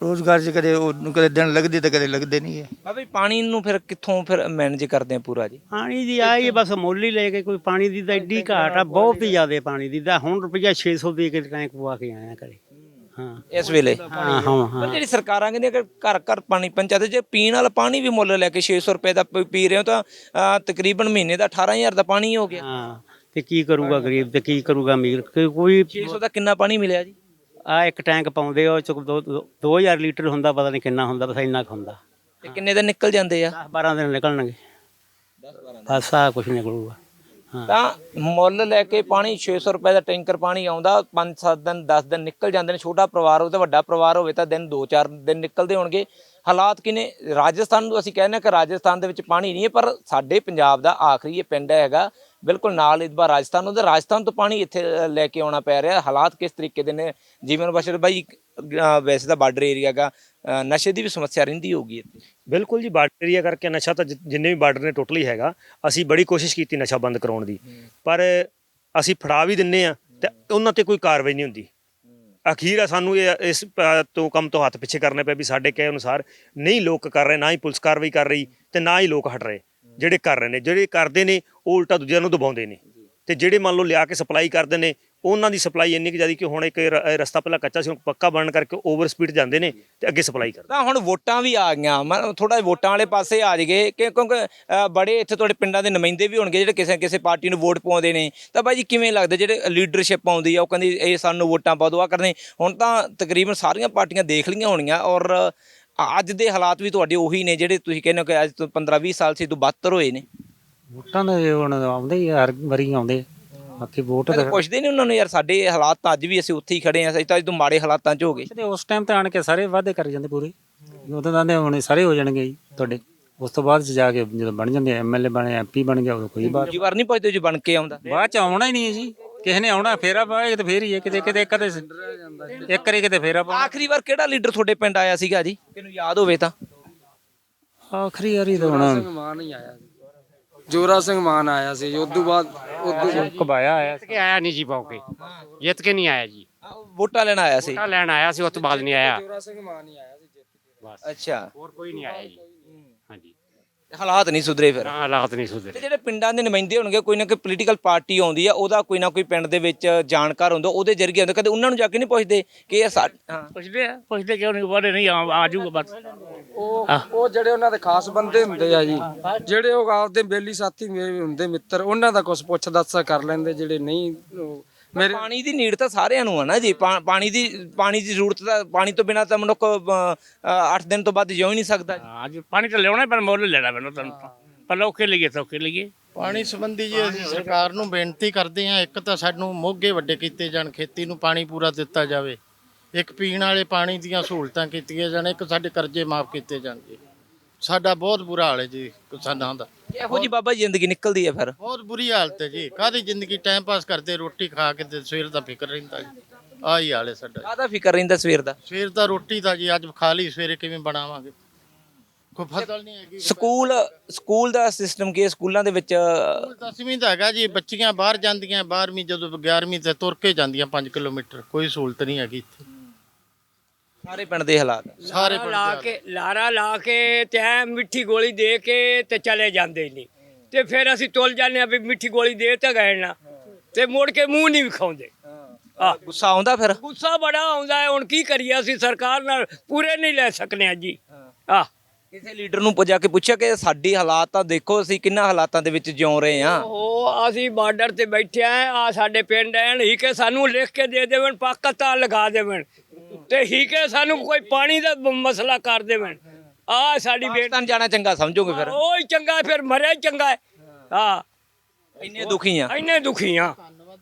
ਰੋਜ਼ਗਾਰ 'ਚ ਕਦੇ ਉਹ ਕਦੇ ਦਿਨ ਲੱਗਦੇ ਤੇ ਕਦੇ ਲੱਗਦੇ ਨਹੀਂ ਹੈ ਆ ਵੀ ਪਾਣੀ ਨੂੰ ਫਿਰ ਕਿੱਥੋਂ ਫਿਰ ਮੈਨੇਜ ਕਰਦੇ ਆ ਪੂਰਾ ਜੀ? ਪਾਣੀ ਦੀ ਆਈ ਬਸ ਮੁੱਲ ਹੀ ਲੈ ਕੇ ਕੋਈ ਪਾਣੀ ਦੀ ਤਾਂ ਐਡੀ ਘਾਟ ਆ ਬਹੁਤ ਹੀ ਜ਼ਿਆਦਾ ਪਾਣੀ ਦੀ ਤਾਂ ਹੁਣ ਰੁਪਈਆ 600 ਦੇ ਕੇ ਟੈਂਕ ਪਵਾ ਕੇ ਆਇਆ ਘਰੇ। ਹਾਂ। ਇਸ ਵੇਲੇ? ਹਾਂ ਹਾਂ ਪਰ ਹਾਂ ਜਿਹੜੀ ਸਰਕਾਰਾਂ ਕਹਿੰਦੀਆਂ ਕਿ ਘਰ ਘਰ ਪਾਣੀ ਪਹੁੰਚਾਦੇ ਜੇ ਪੀਣ ਵਾਲਾ ਪਾਣੀ ਵੀ ਮੁੱਲ ਲੈ ਕੇ 600 ਰੁਪਏ ਦਾ ਪ- ਰਹੇ ਹੋ ਤਾਂ ਤਕਰੀਬਨ ਮਹੀਨੇ ਦਾ 18000 ਦਾ ਪਾਣੀ ਹੋ ਗਿਆ। ਹਾਂ। ਤੇ ਕੀ ਕਰੂਗਾ ਗਰੀਬ ਤੇ ਕੀ ਕਰੂਗਾ ਅਮੀਰ? ਕਿ ਕੋਈ 600 ਦਾ ਕਿੰਨਾ ਪਾਣੀ ਮਿਲਿਆ ਜੀ? ਆ ਇੱਕ ਟੈਂਕ ਪਾਉਂਦੇ ਉਹ ਚ 2000 ਲੀਟਰ ਹੁੰਦਾ ਪਤਾ ਨਹੀਂ ਕਿੰਨਾ ਹੁੰਦਾ ਬਸ ਇੰਨਾ ਕੁ ਹੁੰਦਾ। ਤੇ ਕਿੰਨੇ ਦਿਨ ਨਿਕਲ ਜਾਂਦੇ ਆ? 10 12 ਦਿਨ ਨਿਕਲਣਗੇ। ਬਸ ਆ ਕੁਝ ਨਿਕਲੂਗਾ। ਤਾਂ ਮੁੱਲ ਲੈ ਕੇ ਪਾਣੀ 600 ਰੁਪਏ ਦਾ ਟੈਂਕਰ ਪਾਣੀ ਆਉਂਦਾ 5-7 ਦਿਨ 10 ਦਿਨ ਨਿਕਲ ਜਾਂਦੇ ਨੇ ਛੋਟਾ ਪਰਿਵਾਰ ਹੋਵੇ ਤਾਂ ਵੱਡਾ ਪਰਿਵਾਰ ਹੋਵੇ ਤਾਂ ਦਿਨ 2-4 ਦਿਨ ਨਿਕਲਦੇ ਹੋਣਗੇ। ਹਾਲਾਤ ਕਿਨੇ? ਰਾਜਸਥਾਨ ਨੂੰ ਅਸੀਂ ਕਹਿੰਦੇ ਕਿ ਰਾਜਸਥਾਨ ਦੇ ਵਿੱਚ ਪਾਣੀ ਨਹੀਂ ਹੈ ਪਰ ਸਾਡੇ ਪੰਜਾਬ ਦਾ ਆਖਰੀ ਇਹ ਪਿੰਡ ਹੈਗਾ ਬਿਲਕੁਲ ਨਾਲ ਇਦਬਾ ਰਾਜਸਥਾਨ ਉਹਦਾ ਰਾਜਸਥਾਨ ਤੋਂ ਪਾਣੀ ਇੱਥੇ ਲੈ ਕੇ ਆਉਣਾ ਪੈ ਰਿਹਾ। ਹਾਲਾਤ ਕਿਸ ਤਰੀਕੇ ਦੇ ਨੇ? ਜੀਵਨ ਬਸ਼ਰ ਬਾਈ ਵੈਸੇ ਤਾਂ ਬਾਰਡਰ ਏਰੀਆ ਹੈਗਾ ਅ, ਨਸ਼ੇ ਦੀ ਵੀ ਸਮੱਸਿਆ ਰਹਿੰਦੀ ਹੋਊਗੀ ਇੱਥੇ। ਬਿਲਕੁਲ ਜੀ ਬਾਰਡਰ ਏਰੀਆ ਕਰਕੇ ਨਸ਼ਾ ਤਾਂ ਜਿੰਨੇ ਵੀ ਬਾਰਡਰ ਨੇ ਟੋਟਲੀ ਹੈਗਾ। ਅਸੀਂ ਬੜੀ ਕੋਸ਼ਿਸ਼ ਕੀਤੀ ਨਸ਼ਾ ਬੰਦ ਕਰਾਉਣ ਦੀ। ਪਰ ਅਸੀਂ ਫੜਾ ਵੀ ਦਿੰਨੇ ਆ ਤੇ ਉਹਨਾਂ ਤੇ ਕੋਈ ਕਾਰਵਾਈ ਨਹੀਂ ਹੁੰਦੀ। ਅਖੀਰ ਆ ਸਾਨੂੰ ਇਹ ਇਸ ਤੋਂ ਕੰਮ ਤੋਂ ਹੱਥ ਪਿੱਛੇ ਕਰਨੇ ਪਏ ਵੀ ਸਾਡੇ ਕਹੇ ਅਨੁਸਾਰ ਨਹੀਂ ਲੋਕ ਕਰ ਰਹੇ ਨਾ ਹੀ ਪੁਲਿਸ ਕਾਰਵਾਈ ਕਰ ਰਹੀ ਤੇ ਨਾ ਹੀ ਲੋਕ ਹਟ ਰਹੇ। ਜਿਹੜੇ ਕਰ ਰਹੇ ਨੇ ਜਿਹੜੇ ਕਰਦੇ ਨੇ ਉਹ ਉਲਟਾ ਦੂਜਿਆਂ ਨੂੰ ਦਬਾਉਂਦੇ ਨੇ। ਤੇ ਜਿਹੜੇ ਮੰਨ ਲਓ ਲਿਆ ਕੇ ਸਪਲਾਈ ਕਰਦੇ ਨੇ ਉਹਨਾਂ ਦੀ ਸਪਲਾਈ ਇੰਨੀ ਕਿ ਜ਼ਿਆਦਾ ਕਿ ਹੁਣ ਇੱਕ ਰਸਤਾ ਪਹਿਲਾਂ ਕੱਚਾ ਸੀ ਹੁਣ ਪੱਕਾ ਬਣਨ ਕਰਕੇ ਓਵਰ ਸਪੀਡ ਜਾਂਦੇ ਨੇ ਤੇ ਅੱਗੇ ਸਪਲਾਈ ਕਰਦੇ ਤਾਂ ਹੁਣ ਵੋਟਾਂ ਵੀ ਆ ਗਈਆਂ। ਥੋੜਾ ਵੋਟਾਂ ਵਾਲੇ ਪਾਸੇ ਆ ਜਗੇ ਕਿ ਕਿਉਂਕਿ ਬੜੇ ਇੱਥੇ ਤੁਹਾਡੇ ਪਿੰਡਾਂ ਦੇ ਨੁਮਾਇੰਦੇ ਵੀ ਹੋਣਗੇ ਜਿਹੜੇ ਕਿਸੇ ਕਿਸੇ ਪਾਰਟੀ ਨੂੰ ਵੋਟ ਪਾਉਂਦੇ ਨੇ। ਤਾਂ ਬਾਈ ਜੀ ਕਿਵੇਂ ਲੱਗਦਾ ਜਿਹੜੇ ਲੀਡਰਸ਼ਿਪ ਆਉਂਦੀ ਆ ਉਹ ਕਹਿੰਦੀ ਇਹ ਸਾਨੂੰ ਵੋਟਾਂ ਪਾ ਦਿਓ ਆ ਕਰਦੇ ਹੁਣ ਤਾਂ ਤਕਰੀਬਨ ਸਾਰੀਆਂ ਪਾਰਟੀਆਂ ਦੇਖ ਲਈਆਂ ਹੋਣੀਆਂ ਔਰ ਅੱਜ ਦੇ ਹਾਲਾਤ ਵੀ ਤੁਹਾਡੇ ਉਹੀ ਨੇ ਜਿਹੜੇ ਤੁਸੀਂ ਕਹਿੰਦੇ ਹੋ ਕਿ ਅੱਜ ਤੋਂ 15 20 ਸਾਲ ਸੀ ਤੋਂ ਬੱਤਰ ਹੋਏ ਨੇ। ਵੋਟਾਂ ਦਾ ਹੁਣ ਆਉਂਦੇ ਹੀ ਆ, ਹਰ ਵਾਰੀ ਆਉਂਦੇ ਬਾਕੀ ਵੋਟ ਕਦੇ ਪੁੱਛਦੇ ਨਹੀਂ ਉਹਨਾਂ ਨੂੰ ਯਾਰ ਸਾਡੇ ਹਾਲਾਤ ਤਾਂ ਅੱਜ ਵੀ ਅਸੀਂ ਉੱਥੇ ਹੀ ਖੜੇ ਆ ਅਸੀਂ ਤਾਂ ਜਦੋਂ ਮਾੜੇ ਹਾਲਾਤਾਂ 'ਚ ਹੋ ਗਏ। ਤੇ ਉਸ ਟਾਈਮ ਤੇ ਆਣ ਕੇ ਸਾਰੇ ਵਾਅਦੇ ਕਰ ਜਾਂਦੇ ਪੂਰੇ। ਉਦੋਂ ਕਹਿੰਦੇ ਹੁਣ ਇਹ ਸਾਰੇ ਹੋ ਜਾਣਗੇ ਜੀ ਤੁਹਾਡੇ। ਉਸ ਤੋਂ ਬਾਅਦ 'ਚ ਜਾ ਕੇ ਜਦੋਂ ਬਣ ਜਾਂਦੇ ਐਮਐਲਏ ਬਣੇ ਐਮਪੀ ਬਣ ਗਿਆ ਉਦੋਂ ਕੋਈ ਬਾਤ ਦੂਜੀ ਵਾਰ ਨਹੀਂ ਪੁੱਛਦੇ ਜੀ ਬਣ ਕੇ ਆਉਂਦਾ। ਬਾਅਦ ਚ ਆਉਣਾ ਹੀ ਨਹੀਂ ਜੀ। ਕਿਸੇ ਨੇ ਆਉਣਾ ਫੇਰਾ ਪਾਏ ਤੇ ਫੇਰ ਹੀ ਹੈ ਕਿਤੇ ਕਿਤੇ ਕਦੇ ਇੱਕ ਵਾਰੀ ਕਿਤੇ ਫੇਰਾ ਪਾ ਆਖਰੀ ਵਾਰ ਕਿਹੜਾ ਲੀਡਰ ਤੁਹਾਡੇ ਪਿੰਡ ਆਇਆ ਸੀਗਾ ਜੀ? ਕਿਹਨੂੰ ਯਾਦ ਹੋਵੇ ਤਾਂ। ਆਖਰੀ ਵਾਰੀ ਤਾਂ ਹੁਣ। ਮਾਨ ਹੀ ਆਇਆ ਜੋਰਾ ਸਿੰਘ ਮਾਨ ਆਇਆ ਸੀ ਉਦੋਂ ਬਾਅਦ ਉਦੋਂ ਕਬਾਇਆ ਆਇਆ ਕਿ ਆਇਆ ਨਹੀਂ ਜੀ ਪਾਉ ਕੇ ਜਿੱਤ ਕੇ ਨਹੀਂ ਆਇਆ ਜੀ। ਵੋਟਾਂ ਲੈਣ ਆਇਆ ਸੀ। ਵੋਟਾਂ ਲੈਣ ਆਇਆ ਸੀ ਉਸ ਤੋਂ ਬਾਅਦ ਨਹੀਂ ਆਇਆ। ਜੋਰਾ ਸਿੰਘ ਮਾਨ ਹੀ ਆਇਆ ਸੀ ਅੱਛਾ। ਹੋਰ ਕੋਈ ਨਹੀਂ ਆਇਆ ਜੀ। ਹਾਲਾਤ ਨਹੀਂ ਸੁਧਰੇ ਫਿਰ। ਹਾਲਾਤ ਨਹੀਂ ਸੁਧਰੇ। ਤੇ ਜਿਹੜੇ ਪਿੰਡਾਂ ਦੇ ਨੁਮਾਇੰਦੇ ਹੋਣਗੇ ਕੋਈ ਨਾ ਕੋਈ ਪੋਲੀਟੀਕਲ ਪਾਰਟੀ ਆਉਂਦੀ ਆ ਉਹਦਾ ਕੋਈ ਨਾ ਕੋਈ ਪਿੰਡ ਦੇ ਵਿੱਚ ਜਾਣਕਾਰ ਹੁੰਦਾ ਉਹਦੇ ਜਰੀਏ ਹੁੰਦਾ। ਕਦੇ ਉਹਨਾਂ ਨੂੰ ਜਾ ਕੇ ਨਹੀਂ ਪੁੱਛਦੇ ਕਿ ਇਹ ਸਾ- ਹਾਂ। ਪੁੱਛਦੇ ਆ ਪੁੱਛਦੇ ਕਿਉਂ ਨਹੀਂ ਬਾਰੇ ਨਹੀਂ ਆ ਜਾਊਗਾ ਬਸ। ਉਹ ਜਿਹੜੇ ਉਹਨਾਂ ਦੇ ਖਾਸ ਬੰਦੇ ਹੁੰਦੇ ਆ ਜੀ ਜਿਹੜੇ ਉਹ ਆਪਦੇ ਬੇਲੀ ਸਾਥੀ ਹੁੰਦੇ ਮਿੱਤਰ ਉਹਨਾਂ ਦਾ ਕੁਝ ਪੁੱਛ ਦੱਸ ਕਰ ਲੈਂਦੇ ਜਿਹੜੇ ਨਹੀਂ ਉਹ ਮੇਰੇ ਪਾਣੀ ਦੀ ਨੀਡ ਤਾਂ ਸਾਰਿਆਂ ਨੂੰ ਆ ਨਾ ਜੀ। ਪਾ- ਪਾਣੀ ਦੀ ਪਾਣੀ ਦੀ ਜ਼ਰੂਰਤ ਤਾਂ ਪਾਣੀ ਤੋਂ ਬਿਨਾ ਤਾਂ ਮਨੁੱਖ 8 ਦਿਨ ਤੋਂ ਵੱਧ ਜਿਉ ਹੀ ਨਹੀਂ ਸਕਦਾ ਅੱਜ ਪਾਣੀ ਤਾਂ ਲਿਆਉਣਾ ਪਰ ਮੁੱਲ ਲੈਣਾ ਮੈਨੂੰ ਤੁਹਾਨੂੰ ਪਰ ਔਖੇ ਲਈਏ ਸੌਖੇ ਲਈਏ। ਪਾਣੀ ਸੰਬੰਧੀ ਜੀ ਅਸੀਂ ਸਰਕਾਰ ਨੂੰ ਬੇਨਤੀ ਕਰਦੇ ਹਾਂ ਇੱਕ ਤਾਂ ਸਾਨੂੰ ਮੋਗੇ ਵੱਡੇ ਕੀਤੇ ਜਾਣ ਖੇਤੀ ਨੂੰ ਪਾਣੀ ਪੂਰਾ ਦਿੱਤਾ ਜਾਵੇ। ਇੱਕ ਪੀਣ ਵਾਲੇ ਪਾਣੀ ਦੀਆਂ ਸਹੂਲਤਾਂ ਕੀਤੀਆਂ ਜਾਣ ਇੱਕ ਸਾਡੇ ਕਰਜ਼ੇ ਮਾਫ ਕੀਤੇ ਜਾਣ ਜੀ। ਸਾਡਾ ਬਹੁਤ ਬੁਰਾ ਹਾਲ ਹੈ ਜੀ ਕਿਸਾਨਾਂ ਦਾ। ਇਹੋ ਜੀ ਬਾਬਾ ਜ਼ਿੰਦਗੀ ਨਿਕਲਦੀ ਹੈ ਫਿਰ। ਬਹੁਤ ਬੁਰੀ ਹਾਲਤ ਹੈ ਜੀ। ਕਾਹਦੀ ਜ਼ਿੰਦਗੀ ਟਾਈਮ ਪਾਸ ਕਰਦੇ ਰੋਟੀ ਖਾ ਕੇ ਤੇ ਸਵੇਰ ਦਾ ਫਿਕਰ ਰਹਿੰਦਾ ਜੀ। ਆਹੀ ਹਾਲ ਹੈ ਸਾਡਾ ਕਾਹਦਾ ਫਿਕਰ ਰਹਿੰਦਾ ਸਵੇਰ ਦਾ? ਸਵੇਰ ਦਾ ਰੋਟੀ ਦਾ ਜੀ ਅੱਜ ਖਾ ਲਈ ਸਵੇਰੇ ਕਿਵੇਂ ਬਣਾਵਾਂਗੇ? ਕੋਈ ਫਸਲ ਨਹੀਂ ਹੈਗੀ ਸਕੂਲ ਸਕੂਲ ਦਾ ਸਿਸਟਮ ਕੀ ਹੈ? ਸਕੂਲਾਂ ਦੇ ਵਿੱਚ ਦਸਵੀਂ ਦਾ ਹੈਗਾ ਜੀ। ਬੱਚੀਆਂ ਬਾਹਰ ਜਾਂਦੀਆਂ 12ਵੀਂ ਜਦੋਂ 11ਵੀਂ ਤੇ ਤੁਰ ਕੇ ਜਾਂਦੀਆਂ 5 ਕਿਲੋਮੀਟਰ। ਕੋਈ ਸਹੂਲਤ ਨਹੀਂ ਹੈਗੀ ਇੱਥੇ। ਸਾਰੇ ਪਿੰਡ ਦੇ ਹਾਲਾਤ। ਸਾਰੇ ਲਾ ਕੇ ਲਾਰਾ ਲਾ ਕੇ ਤੇ ਐਂ ਮਿੱਠੀ ਗੋਲੀ ਦੇ ਕੇ ਤੇ ਚਲੇ ਜਾਂਦੇ ਨਹੀਂ ਤੇ ਫਿਰ ਅਸੀਂ ਤੁਲ ਜਾਂਦੇ ਆ ਵੀ ਮਿੱਠੀ ਗੋਲੀ ਦੇ ਤੇ ਗਏ ਨਾ। ਤੇ ਮੁੜ ਕੇ ਮੂੰਹ ਨਹੀਂ ਵਿਖਾਉਂਦੇ। ਆ ਗੁੱਸਾ ਆਉਂਦਾ ਫਿਰ? ਗੁੱਸਾ ਬੜਾ ਆਉਂਦਾ ਹੈ। ਹੁਣ ਕੀ ਕਰੀਏ ਅਸੀਂ? ਸਰਕਾਰ ਨਾਲ ਪੂਰੇ ਨਹੀਂ ਲੈ ਸਕਨੇ ਆ ਜੀ। ਆ ਕਿਸੇ ਲੀਡਰ ਨੂੰ ਪੁੱਜਾ ਕੇ ਪੁੱਛਿਆ ਕਿ ਸਾਡੀ ਹਾਲਾਤ ਤਾਂ ਦੇਖੋ ਅਸੀਂ ਕਿੰਨਾ ਹਾਲਾਤਾਂ ਦੇ ਵਿੱਚ ਜਿਉ ਰਹੇ ਆ ਉਹ ਅਸੀਂ ਬਾਰਡਰ ਤੇ ਬੈਠੇ ਆ ਆ ਸਾਡੇ ਪਿੰਡ ਐਨ ਹੀ ਕਿ ਸਾਨੂੰ ਲਿਖ ਕੇ ਦੇ ਦੇਵਣ ਪਾਕਿਸਤਾਨ ਲਗਾ ਦੇਵਣ। ਤੇ ਹੀ ਕਿ ਸਾਨੂੰ ਕੋਈ ਪਾਣੀ ਦਾ ਮਸਲਾ ਕਰ ਦੇਵਣ ਆ ਸਾਡੀ ਬੇਟੀ ਪਾਕਿਸਤਾਨ ਜਾਣਾ ਚੰਗਾ ਸਮਝੋਗੇ ਫਿਰ? ਉਹ ਹੀ ਚੰਗਾ ਹੈ, ਫਿਰ ਮਰਿਆ ਹੀ ਚੰਗਾ ਹੈ। ਹਾਂ। ਇੰਨੇ ਦੁਖੀ ਆ? ਇੰਨੇ ਦੁਖੀ ਆ।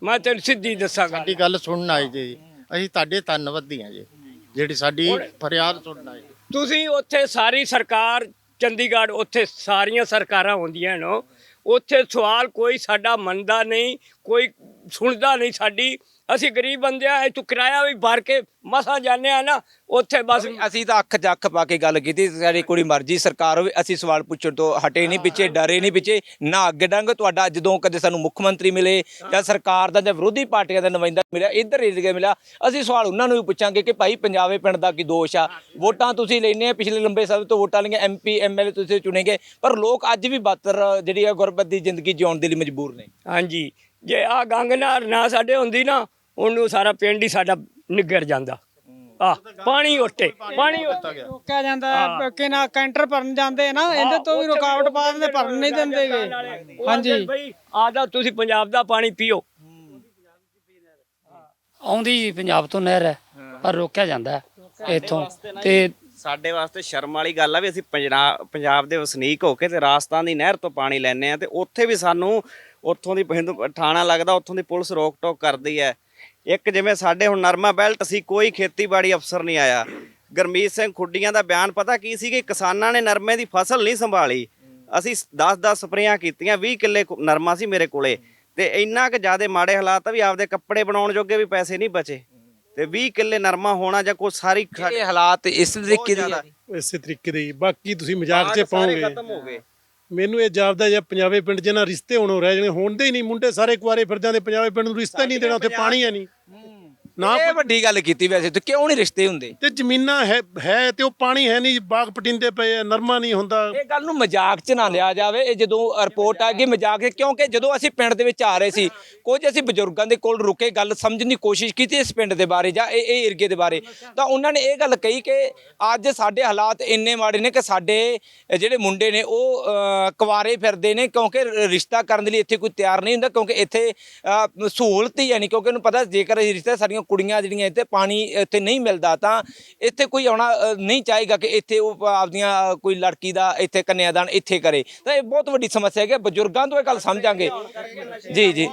ਮੈਂ ਤੈਨੂੰ ਸਿੱਧੀ ਦੱਸਾਂਗਾ ਸਾਡੀ ਗੱਲ ਸੁਣਨ ਆਏ ਜੀ ਅਸੀਂ ਤੁਹਾਡੇ ਧੰਨਵਾਦੀ ਹਾਂ ਜੀ। ਜਿਹੜੀ ਸਾਡੀ ਫਰਿਆਦ ਸੁਣਨ ਆਏ। ਤੁਸੀਂ ਉੱਥੇ ਸਾਰੀ ਸਰਕਾਰ ਚੰਡੀਗੜ੍ਹ ਉੱਥੇ ਸਾਰੀਆਂ ਸਰਕਾਰਾਂ ਹੁੰਦੀਆਂ ਨੇ। ਉੱਥੇ ਸਵਾਲ ਕੋਈ ਸਾਡਾ ਮੰਨਦਾ ਨਹੀਂ ਕੋਈ ਸੁਣਦਾ ਨਹੀਂ ਸਾਡੀ ਅਸੀਂ ਗਰੀਬ ਬੰਦੇ ਆ ਇੱਥੋਂ ਕਿਰਾਇਆ ਵੀ ਭਰ ਕੇ ਮਸਾਂ ਜਾਂਦੇ ਆ ਨਾ ਉੱਥੇ ਬਸ ਅਸੀਂ ਤਾਂ ਅੱਖ ਅੱਖ ਪਾ ਕੇ ਗੱਲ ਕੀਤੀ ਸਾਡੀ ਕੋਈ ਮਰਜ਼ੀ ਸਰਕਾਰ ਹੋਵੇ ਅਸੀਂ ਸਵਾਲ ਪੁੱਛਣ ਤੋਂ ਹਟੇ ਨਹੀਂ ਪਿੱਛੇ ਡਰੇ ਨਹੀਂ ਪਿੱਛੇ ਨਾ ਅੱਗੇ ਡੰਗ ਤੁਹਾਡਾ ਜਦੋਂ ਕਦੇ ਸਾਨੂੰ ਮੁੱਖ ਮੰਤਰੀ ਮਿਲੇ ਜਾਂ ਸਰਕਾਰ ਦਾ ਜਾਂ ਵਿਰੋਧੀ ਪਾਰਟੀਆਂ ਦਾ ਨੁਮਾਇੰਦਾ ਮਿਲਿਆ ਇੱਧਰ ਏਰੀਏ ਮਿਲਿਆ ਅਸੀਂ ਸਵਾਲ ਉਹਨਾਂ ਨੂੰ ਵੀ ਪੁੱਛਾਂਗੇ ਕਿ ਭਾਈ ਪੰਜਾਬੇ ਪਿੰਡ ਦਾ ਕੀ ਦੋਸ਼ ਆ? ਵੋਟਾਂ ਤੁਸੀਂ ਲੈਣੇ ਆ ਪਿਛਲੇ ਲੰਬੇ ਸਮੇਂ ਤੋਂ ਵੋਟਾਂ ਲਈਆਂ ਐਮਪੀ ਐਮਐਲਏ ਤੁਸੀਂ ਚੁਣੇਗੇ ਪਰ ਲੋਕ ਅੱਜ ਵੀ ਬਾਤਰ ਜਿਹੜੀ ਆ ਗੁਰਬਤ ਦੀ ਜ਼ਿੰਦਗੀ ਜਿਉਣ ਦੇ ਲਈ ਮਜਬੂਰ ਨੇ। ਹਾਂਜੀ ਜੇ ਆ ਗੰਗਨਾਰ ਨਾ ਸਾਡੇ ਹੁੰਦੀ ਨਾ ਉਹਨੂੰ ਸਾਰਾ ਪਿੰਡ ਹੀ ਸਾਡਾ ਨਿੱਗਰ ਜਾਂਦਾ। ਆ ਪਾਣੀ ਉੱਟੇ ਪਾਣੀ ਉੱਟ ਗਿਆ ਰੋਕਿਆ ਜਾਂਦਾ ਕਿ ਨਾ ਕੈਂਟਰ ਭਰਨ ਜਾਂਦੇ ਨਾ ਇਹਦੇ ਤੋਂ ਵੀ ਰੁਕਾਵਟ ਪਾ ਦਿੰਦੇ ਭਰਨ ਨਹੀਂ ਦਿੰਦੇਗੇ ਹਾਂਜੀ। ਬਈ ਆਦਾ ਤੁਸੀਂ ਪੰਜਾਬ ਦਾ ਪਾਣੀ ਪੀਓ। ਆਉਂਦੀ ਪੰਜਾਬ ਤੋਂ ਨਹਿਰ ਹੈ ਪਰ ਰੋਕਿਆ ਜਾਂਦਾ ਇੱਥੋਂ। ਤੇ ਸਾਡੇ ਵਾਸਤੇ ਸ਼ਰਮ ਵਾਲੀ ਗੱਲ ਆ ਵੀ ਅਸੀਂ ਪੰਜਾਬ ਪੰਜਾਬ ਦੇ ਵਸਨੀਕ ਹੋ ਕੇ ਤੇ ਰਾਜਸਥਾਨ ਦੀ ਨਹਿਰ ਤੋਂ ਪਾਣੀ ਲੈਣੇ ਆ ਤੇ ਉੱਥੇ ਵੀ ਸਾਨੂੰ ਉੱਥੋਂ ਦੀ ਹਿੰਦੂ ਥਾਣਾ ਲੱਗਦਾ ਉੱਥੋਂ ਦੀ ਪੁਲਿਸ ਰੋਕ ਟੋਕ ਕਰਦੀ ਹੈ। ਇੱਕ ਜਿਵੇਂ ਸਾਡੇ ਹੁਣ ਨਰਮਾ ਬੈਲਟ ਸੀ ਕੋਈ ਖੇਤੀਬਾੜੀ ਅਫਸਰ ਨਹੀਂ ਆਇਆ। ਗਰਮੀਤ ਸਿੰਘ ਖੁੱਡੀਆਂ ਦਾ ਬਿਆਨ ਪਤਾ ਕੀ ਸੀ ਕਿ ਕਿਸਾਨਾਂ ਨੇ ਨਰਮੇ ਦੀ ਫਸਲ ਨਹੀਂ ਸੰਭਾਲੀ। ਅਸੀਂ 10-10 ਸਪਰੇਆਂ ਕੀਤੀਆਂ 20 ਕਿੱਲੇ ਨਰਮਾ ਸੀ ਮੇਰੇ ਕੋਲੇ। ਤੇ ਇੰਨਾ ਕਿ ਜਿਆਦੇ ਮਾੜੇ ਹਾਲਾਤ ਆ ਵੀ ਆਪਦੇ ਕੱਪੜੇ ਬਣਾਉਣ ਜੋਗੇ ਵੀ ਪੈਸੇ ਨਹੀਂ ਬਚੇ। ਤੇ 20 ਕਿੱਲੇ ਨਰਮਾ ਹੋਣਾ ਜਾਂ ਕੋਈ ਸਾਰੀ ਇਹ ਹਾਲਾਤ ਇਸ ਤਰੀਕੇ ਦੇ ਇਸੇ ਤਰੀਕੇ ਦੇ ਹੀ। ਬਾਕੀ ਤੁਸੀਂ ਮਜ਼ਾਕ 'ਚ ਪਾਓਗੇ। ਖਤਮ ਹੋ ਗਏ। ਮੈਨੂੰ ਇਹ ਜਾਪਦਾ ਜੇ ਪੰਜਾਬੇ ਪਿੰਡ 'ਚ ਨਾ ਰਿਸ਼ਤੇ ਹੋਣੋਂ ਰਹਿ ਜਾਣੇ ਹੋਣਦੇ ਹੀ ਨਹੀਂ ਮੁੰਡੇ ਸਾਰੇ ਕੁਆਰੇ ਫਿਰਦੇ ਦੇ ਪੰਜਾਬੇ ਪਿੰਡ ਨੂੰ ਰਿਸ਼ਤਾ ਹੀ ਨਹੀਂ ਦੇਣਾ ਉੱਥੇ ਪਾਣੀ ਹੈ ਨਹੀਂ। ਨਾ ਇਹ ਵੱਡੀ ਗੱਲ ਕੀਤੀ ਵੈਸੇ ਤੇ ਕਿਉਂ ਨਹੀਂ ਰਿਸ਼ਤੇ ਹੁੰਦੇ? ਤੇ ਜ਼ਮੀਨਾਂ ਹੈ ਹੈ ਤੇ ਉਹ ਪਾਣੀ ਹੈ ਨਹੀਂ ਬਾਗ ਪਟਿੰਦੇ ਪਏ ਆ ਨਰਮਾ ਨਹੀਂ ਹੁੰਦਾ। ਇਹ ਗੱਲ ਨੂੰ ਮਜ਼ਾਕ 'ਚ ਨਾ ਲਿਆ ਜਾਵੇ ਇਹ ਜਦੋਂ ਰਿਪੋਰਟ ਆ ਗਈ ਮਜ਼ਾਕ ਕਿਉਂਕਿ ਜਦੋਂ ਅਸੀਂ ਪਿੰਡ ਦੇ ਵਿੱਚ ਆ ਰਹੇ ਸੀ ਕੁਝ ਅਸੀਂ ਬਜ਼ੁਰਗਾਂ ਦੇ ਕੋਲ ਰੁਕੇ ਗੱਲ ਸਮਝਣ ਦੀ ਕੋਸ਼ਿਸ਼ ਕੀਤੀ ਇਸ ਪਿੰਡ ਦੇ ਬਾਰੇ ਜਾਂ ਇਹ ਇਹ ਏਰੀਏ ਦੇ ਬਾਰੇ। ਤਾਂ ਉਹਨਾਂ ਨੇ ਇਹ ਗੱਲ ਕਹੀ ਕਿ ਅੱਜ ਸਾਡੇ ਹਾਲਾਤ ਇੰਨੇ ਮਾੜੇ ਨੇ ਕਿ ਸਾਡੇ ਜਿਹੜੇ ਮੁੰਡੇ ਨੇ ਉਹ ਕੁਆਰੇ ਫਿਰਦੇ ਨੇ ਕਿਉਂਕਿ ਰਿਸ਼ਤਾ ਕਰਨ ਦੇ ਲਈ ਇੱਥੇ ਕੋਈ ਤਿਆਰ ਨਹੀਂ ਹੁੰਦਾ ਕਿਉਂਕਿ ਇੱਥੇ ਸਹੂਲਤ ਹੀ ਹੈ ਨਹੀਂ ਕਿਉਂਕਿ ਉਹਨੂੰ ਪਤਾ ਜੇਕਰ ਰਿਸ਼ਤਾ ਸਾਡੀਆਂ ਕੁੜੀਆਂ ਜਿਹੜੀਆਂ ਇੱਥੇ ਪਾਣੀ ਇੱਥੇ ਨਹੀਂ ਮਿਲਦਾ ਤਾਂ ਇੱਥੇ ਕੋਈ ਆਉਣਾ ਨਹੀਂ ਚਾਹੇਗਾ ਕਿ ਇੱਥੇ ਉਹ ਆਪਦੀਆਂ ਕੋਈ ਲੜਕੀ ਦਾ ਇੱਥੇ ਕੰਨਿਆਦਾਨ ਇੱਥੇ ਕਰੇ। ਤਾਂ ਇਹ ਬਹੁਤ ਵੱਡੀ ਸਮੱਸਿਆ ਹੈ ਕਿ ਬਜ਼ੁਰਗਾਂ ਤੋਂ ਇਹ ਗੱਲ ਸਮਝਾਂਗੇ। ਜੀ ਜੀ।